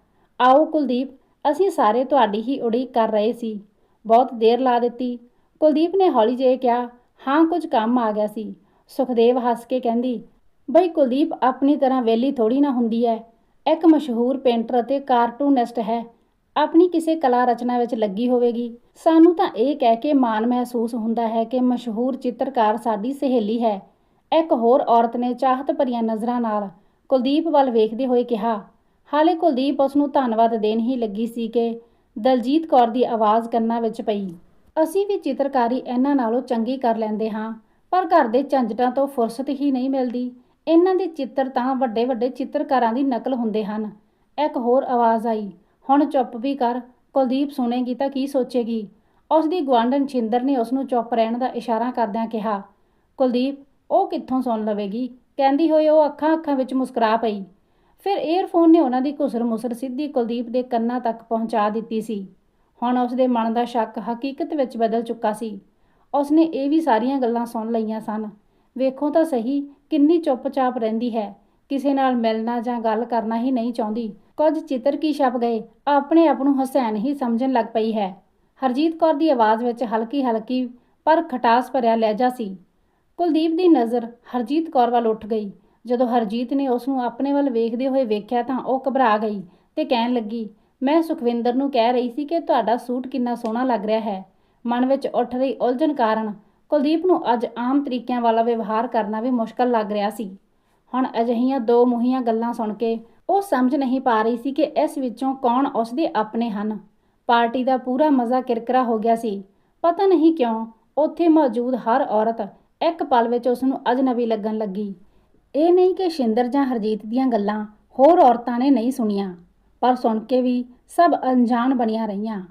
ਆਓ ਕੁਲਦੀਪ, ਅਸੀਂ ਸਾਰੇ ਤੁਹਾਡੀ ਹੀ ਉਡੀਕ ਕਰ ਰਹੇ ਸੀ। ਬਹੁਤ ਦੇਰ ਲਾ ਦਿੱਤੀ, ਕੁਲਦੀਪ ਨੇ ਹੌਲੀ ਜਿਹੇ ਕਿਹਾ, ਹਾਂ, ਕੁਝ ਕੰਮ ਆ ਗਿਆ ਸੀ। ਸੁਖਦੇਵ ਹੱਸ ਕੇ ਕਹਿੰਦੀ, ਬਈ ਕੁਲਦੀਪ, ਆਪਣੀ ਤਰ੍ਹਾਂ ਵੇਲੀ ਥੋੜੀ ਨਾ ਹੁੰਦੀ ਹੈ ਇੱਕ ਮਸ਼ਹੂਰ ਪੇਂਟਰ ਅਤੇ ਕਾਰਟੂਨਿਸਟ ਹੈ। ਆਪਣੀ ਕਿਸੇ ਕਲਾ ਰਚਨਾ ਵਿੱਚ ਲੱਗੀ ਹੋਵੇਗੀ। ਸਾਨੂੰ ਤਾਂ ਇਹ ਕਹਿ ਕੇ ਮਾਣ ਮਹਿਸੂਸ ਹੁੰਦਾ ਹੈ ਕਿ ਮਸ਼ਹੂਰ ਚਿੱਤਰਕਾਰ ਸਾਡੀ ਸਹੇਲੀ ਹੈ। ਇੱਕ ਹੋਰ ਔਰਤ ਨੇ ਚਾਹਤ ਭਰੀਆਂ ਨਜ਼ਰਾਂ ਨਾਲ ਕੁਲਦੀਪ ਵੱਲ ਵੇਖਦੇ ਹੋਏ ਕਿਹਾ, ਹਾਲੇ ਕੁਲਦੀਪ ਉਸ ਨੂੰ ਧੰਨਵਾਦ ਦੇਣ ਹੀ ਲੱਗੀ ਸੀ ਕਿ ਦਲਜੀਤ ਕੌਰ ਦੀ ਆਵਾਜ਼ ਕੰਨਾਂ ਵਿੱਚ ਪਈ। ਅਸੀਂ ਵੀ ਚਿੱਤਰਕਾਰੀ ਇਹਨਾਂ ਨਾਲੋਂ ਚੰਗੀ ਕਰ ਲੈਂਦੇ ਹਾਂ, ਪਰ ਘਰ ਦੇ ਝੰਜਟਾਂ ਤੋਂ ਫੁਰਸਤ ਹੀ ਨਹੀਂ ਮਿਲਦੀ। ਇਹਨਾਂ ਦੇ ਚਿੱਤਰ ਤਾਂ ਵੱਡੇ ਵੱਡੇ ਚਿੱਤਰਕਾਰਾਂ ਦੀ ਨਕਲ ਹੁੰਦੇ ਹਨ। ਇੱਕ ਹੋਰ ਆਵਾਜ਼ ਆਈ, ਹੁਣ ਚੁੱਪ ਵੀ ਕਰ, ਕੁਲਦੀਪ ਸੁਣੇਗੀ ਤਾਂ ਕੀ ਸੋਚੇਗੀ? ਉਸ ਦੀ ਗੁਆਂਢਣ ਛਿੰਦਰ ਨੇ ਉਸ ਨੂੰ ਚੁੱਪ ਰਹਿਣ ਦਾ ਇਸ਼ਾਰਾ ਕਰਦਿਆਂ ਕਿਹਾ, ਕੁਲਦੀਪ, ਉਹ ਕਿੱਥੋਂ ਸੁਣ ਲਵੇਗੀ? ਕਹਿੰਦੀ ਹੋਈ ਉਹ ਅੱਖਾਂ ਅੱਖਾਂ ਵਿੱਚ ਮੁਸਕਰਾ ਪਈ। ਫਿਰ ਏਅਰਫੋਨ ਨੇ ਉਹਨਾਂ ਦੀ ਘੁਸਰ ਮੁਸਰ ਸਿੱਧੀ ਕੁਲਦੀਪ ਦੇ ਕੰਨਾਂ ਤੱਕ ਪਹੁੰਚਾ ਦਿੱਤੀ ਸੀ। ਹੁਣ ਉਸ ਦੇ ਮਨ ਦਾ ਸ਼ੱਕ ਹਕੀਕਤ ਵਿੱਚ ਬਦਲ ਚੁੱਕਾ ਸੀ। ਉਸਨੇ ਇਹ ਵੀ ਸਾਰੀਆਂ ਗੱਲਾਂ ਸੁਣ ਲਈਆਂ ਸਨ। ਵੇਖੋ ਤਾਂ ਸਹੀ ਕਿੰਨੀ ਚੁੱਪਚਾਪ ਰਹਿੰਦੀ ਹੈ। ਕਿਸੇ ਨਾਲ ਮਿਲਣਾ ਜਾਂ ਗੱਲ ਕਰਨਾ ਹੀ ਨਹੀਂ ਚਾਹੁੰਦੀ। ਕੁਝ ਚਿੱਤਰ ਕੀ ਛਪ ਗਏ, ਆਪਣੇ ਆਪ ਨੂੰ ਹਸੈਨ ਹੀ ਸਮਝਣ ਲੱਗ ਪਈ ਹੈ। ਹਰਜੀਤ ਕੌਰ ਦੀ ਆਵਾਜ਼ ਵਿੱਚ ਹਲਕੀ ਹਲਕੀ ਪਰ ਖਟਾਸ ਭਰਿਆ ਲਹਿਜਾ ਸੀ। ਕੁਲਦੀਪ ਦੀ ਨਜ਼ਰ ਹਰਜੀਤ ਕੌਰ ਵੱਲ ਉੱਠ ਗਈ। ਜਦੋਂ ਹਰਜੀਤ ਨੇ ਉਸ ਨੂੰ ਆਪਣੇ ਵੱਲ ਵੇਖਦੇ ਹੋਏ ਵੇਖਿਆ ਤਾਂ ਉਹ ਘਬਰਾ ਗਈ ਤੇ ਕਹਿਣ ਲੱਗੀ, ਮੈਂ ਸੁਖਵਿੰਦਰ ਨੂੰ ਕਹਿ ਰਹੀ ਸੀ ਕਿ ਤੁਹਾਡਾ ਸੂਟ ਕਿੰਨਾ ਸੋਹਣਾ ਲੱਗ ਰਿਹਾ ਹੈ। ਮਨ ਵਿੱਚ ਉੱਠ ਰਹੀ ਉਲਝਣ ਕਾਰਨ ਕੁਲਦੀਪ ਨੂੰ ਅੱਜ ਆਮ ਤਰੀਕਿਆਂ ਵਾਲਾ ਵਿਵਹਾਰ ਕਰਨਾ ਵੀ ਮੁਸ਼ਕਲ ਲੱਗ ਰਿਹਾ ਸੀ। ਹੁਣ ਅਜਿਹੀਆਂ ਦੋ ਮੁਹੀਆਂ ਗੱਲਾਂ ਸੁਣ ਕੇ ਉਹ ਸਮਝ ਨਹੀਂ ਪਾ ਰਹੀ ਸੀ ਕਿ ਇਸ ਵਿੱਚੋਂ ਕੌਣ ਉਸਦੇ ਆਪਣੇ ਹਨ। ਪਾਰਟੀ ਦਾ ਪੂਰਾ ਮਜ਼ਾ ਕਿਰਕਰਾ ਹੋ ਗਿਆ ਸੀ। ਪਤਾ ਨਹੀਂ ਕਿਉਂ ਉੱਥੇ ਮੌਜੂਦ ਹਰ ਔਰਤ ਇੱਕ ਪਲ ਵਿੱਚ ਉਸ ਨੂੰ ਅਜਨਬੀ ਲੱਗਣ ਲੱਗੀ। ਇਹ ਨਹੀਂ ਕਿ ਸ਼ਿੰਦਰ ਜਾਂ ਹਰਜੀਤ ਦੀਆਂ ਗੱਲਾਂ ਹੋਰ ਔਰਤਾਂ ਨੇ ਨਹੀਂ ਸੁਣੀਆਂ, ਪਰ ਸੁਣ ਕੇ ਵੀ ਸਭ ਅਣਜਾਣ ਬਣੀਆਂ ਰਹੀਆਂ।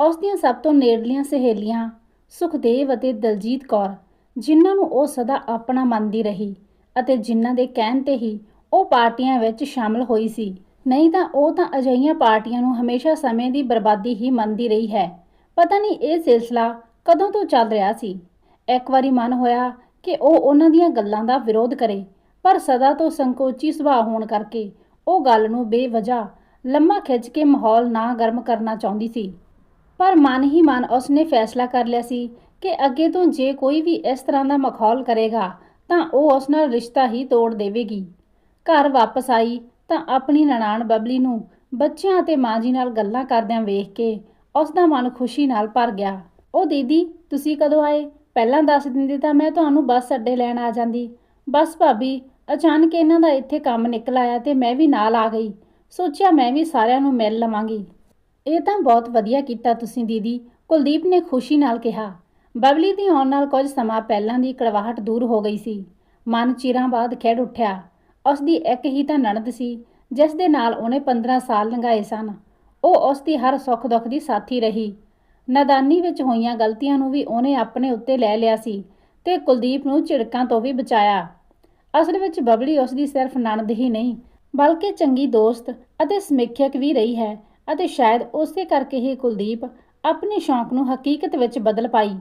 ਉਸ ਦੀਆਂ ਸਭ ਤੋਂ ਨੇੜਲੀਆਂ ਸਹੇਲੀਆਂ ਸੁਖਦੇਵ ਅਤੇ ਦਲਜੀਤ ਕੌਰ, ਜਿਨ੍ਹਾਂ ਨੂੰ ਉਹ ਸਦਾ ਆਪਣਾ ਮੰਨਦੀ ਰਹੀ ਅਤੇ ਜਿਨ੍ਹਾਂ ਦੇ ਕਹਿਣ ਤੇ ਹੀ ਉਹ ਪਾਰਟੀਆਂ ਵਿੱਚ ਸ਼ਾਮਲ ਹੋਈ ਸੀ। ਨਹੀਂ ਤਾਂ ਉਹ ਤਾਂ ਅਜਿਹੀਆਂ ਪਾਰਟੀਆਂ ਨੂੰ ਹਮੇਸ਼ਾ ਸਮੇਂ ਦੀ ਬਰਬਾਦੀ ਹੀ ਮੰਨਦੀ ਰਹੀ ਹੈ। ਪਤਾ ਨਹੀਂ ਇਹ ਸਿਲਸਿਲਾ ਕਦੋਂ ਤੋਂ ਚੱਲ ਰਿਹਾ ਸੀ। ਇੱਕ ਵਾਰੀ ਮਨ ਹੋਇਆ ਕਿ ਉਹ ਉਹਨਾਂ ਦੀਆਂ ਗੱਲਾਂ ਦਾ ਵਿਰੋਧ ਕਰੇ, ਪਰ ਸਦਾ ਤੋਂ ਸੰਕੋਚੀ ਸੁਭਾਅ ਹੋਣ ਕਰਕੇ ਉਹ ਗੱਲ ਨੂੰ ਬੇਵਜ੍ਹਾ ਲੰਮਾ ਖਿੱਚ ਕੇ ਮਾਹੌਲ ਨਾ ਗਰਮ ਕਰਨਾ ਚਾਹੁੰਦੀ ਸੀ। ਪਰ ਮਨ ਹੀ ਮਨ ਉਸਨੇ ਫੈਸਲਾ ਕਰ ਲਿਆ ਸੀ ਕਿ ਅੱਗੇ ਤੋਂ ਜੇ ਕੋਈ ਵੀ ਇਸ ਤਰ੍ਹਾਂ ਦਾ ਮਖੌਲ ਕਰੇਗਾ, ਤਾਂ ਉਹ ਉਸ ਨਾਲ ਰਿਸ਼ਤਾ ਹੀ ਤੋੜ ਦੇਵੇਗੀ। ਘਰ ਵਾਪਸ ਆਈ ਤਾਂ ਆਪਣੀ ਨਨਾਣ ਬਬਲੀ ਨੂੰ ਬੱਚਿਆਂ ਅਤੇ ਮਾਂ ਜੀ ਨਾਲ ਗੱਲਾਂ ਕਰਦਿਆਂ ਵੇਖ ਕੇ ਉਸ ਦਾ ਮਨ ਖੁਸ਼ੀ ਨਾਲ ਭਰ ਗਿਆ। ਉਹ ਦੀਦੀ, ਤੁਸੀਂ ਕਦੋਂ ਆਏ? ਪਹਿਲਾਂ ਦੱਸ ਦਿੰਦੇ ਤਾਂ ਮੈਂ ਤੁਹਾਨੂੰ ਬੱਸ ਅੱਡੇ ਲੈਣ ਆ ਜਾਂਦੀ। ਬਸ ਭਾਬੀ, ਅਚਾਨਕ ਇਹਨਾਂ ਦਾ ਇੱਥੇ ਕੰਮ ਨਿਕਲ ਆਇਆ ਤੇ ਮੈਂ ਵੀ ਨਾਲ ਆ ਗਈ। ਸੋਚਿਆ ਮੈਂ ਵੀ ਸਾਰਿਆਂ ਨੂੰ ਮਿਲ ਲਵਾਂਗੀ। ਇਹ ਤਾਂ ਬਹੁਤ ਵਧੀਆ ਕੀਤਾ ਤੁਸੀਂ ਦੀਦੀ। ਕੁਲਦੀਪ ਨੇ ਖੁਸ਼ੀ ਨਾਲ ਕਿਹਾ। ਬਬਲੀ ਦੀ ਆਉਣ ਨਾਲ ਕੁਝ ਸਮਾਂ ਪਹਿਲਾਂ ਦੀ ਕੜਵਾਹਟ ਦੂਰ ਹੋ ਗਈ ਸੀ। ਮਨ ਚਿਰਾਂ ਬਾਅਦ ਖਿੜ ਉੱਠਿਆ। ਉਸ ਦੀ ਇੱਕ ਹੀ ਤਾਂ ਨਣਦ ਸੀ, ਜਿਸ ਦੇ ਨਾਲ ਉਹਨੇ 15 ਸਾਲ ਲੰਘਾਏ ਸਨ। ਉਹ ਉਸ ਦੀ ਹਰ ਸੁੱਖ ਦੁੱਖ ਦੀ ਸਾਥੀ ਰਹੀ। ਨਾਦਾਨੀ ਵਿੱਚ ਹੋਈਆਂ ਗਲਤੀਆਂ ਨੂੰ ਵੀ ਉਹਨੇ ਆਪਣੇ ਉੱਤੇ ਲੈ ਲਿਆ ਸੀ ਤੇ ਕੁਲਦੀਪ ਨੂੰ ਝਿੜਕਾਂ ਤੋਂ ਵੀ ਬਚਾਇਆ। ਅਸਲ ਵਿੱਚ ਬਬਲੀ ਉਸ ਦੀ ਸਿਰਫ ਨਣਦ ਹੀ ਨਹੀਂ, ਬਲਕਿ ਚੰਗੀ ਦੋਸਤ ਅਤੇ ਸਮੀਖਿਅਕ ਵੀ ਰਹੀ ਹੈ। ਅਤੇ ਸ਼ਾਇਦ ਉਸੇ ਕਰਕੇ ਹੀ ਕੁਲਦੀਪ ਆਪਣੇ ਸ਼ੌਂਕ ਨੂੰ ਹਕੀਕਤ ਵਿੱਚ ਬਦਲ ਪਾਈ।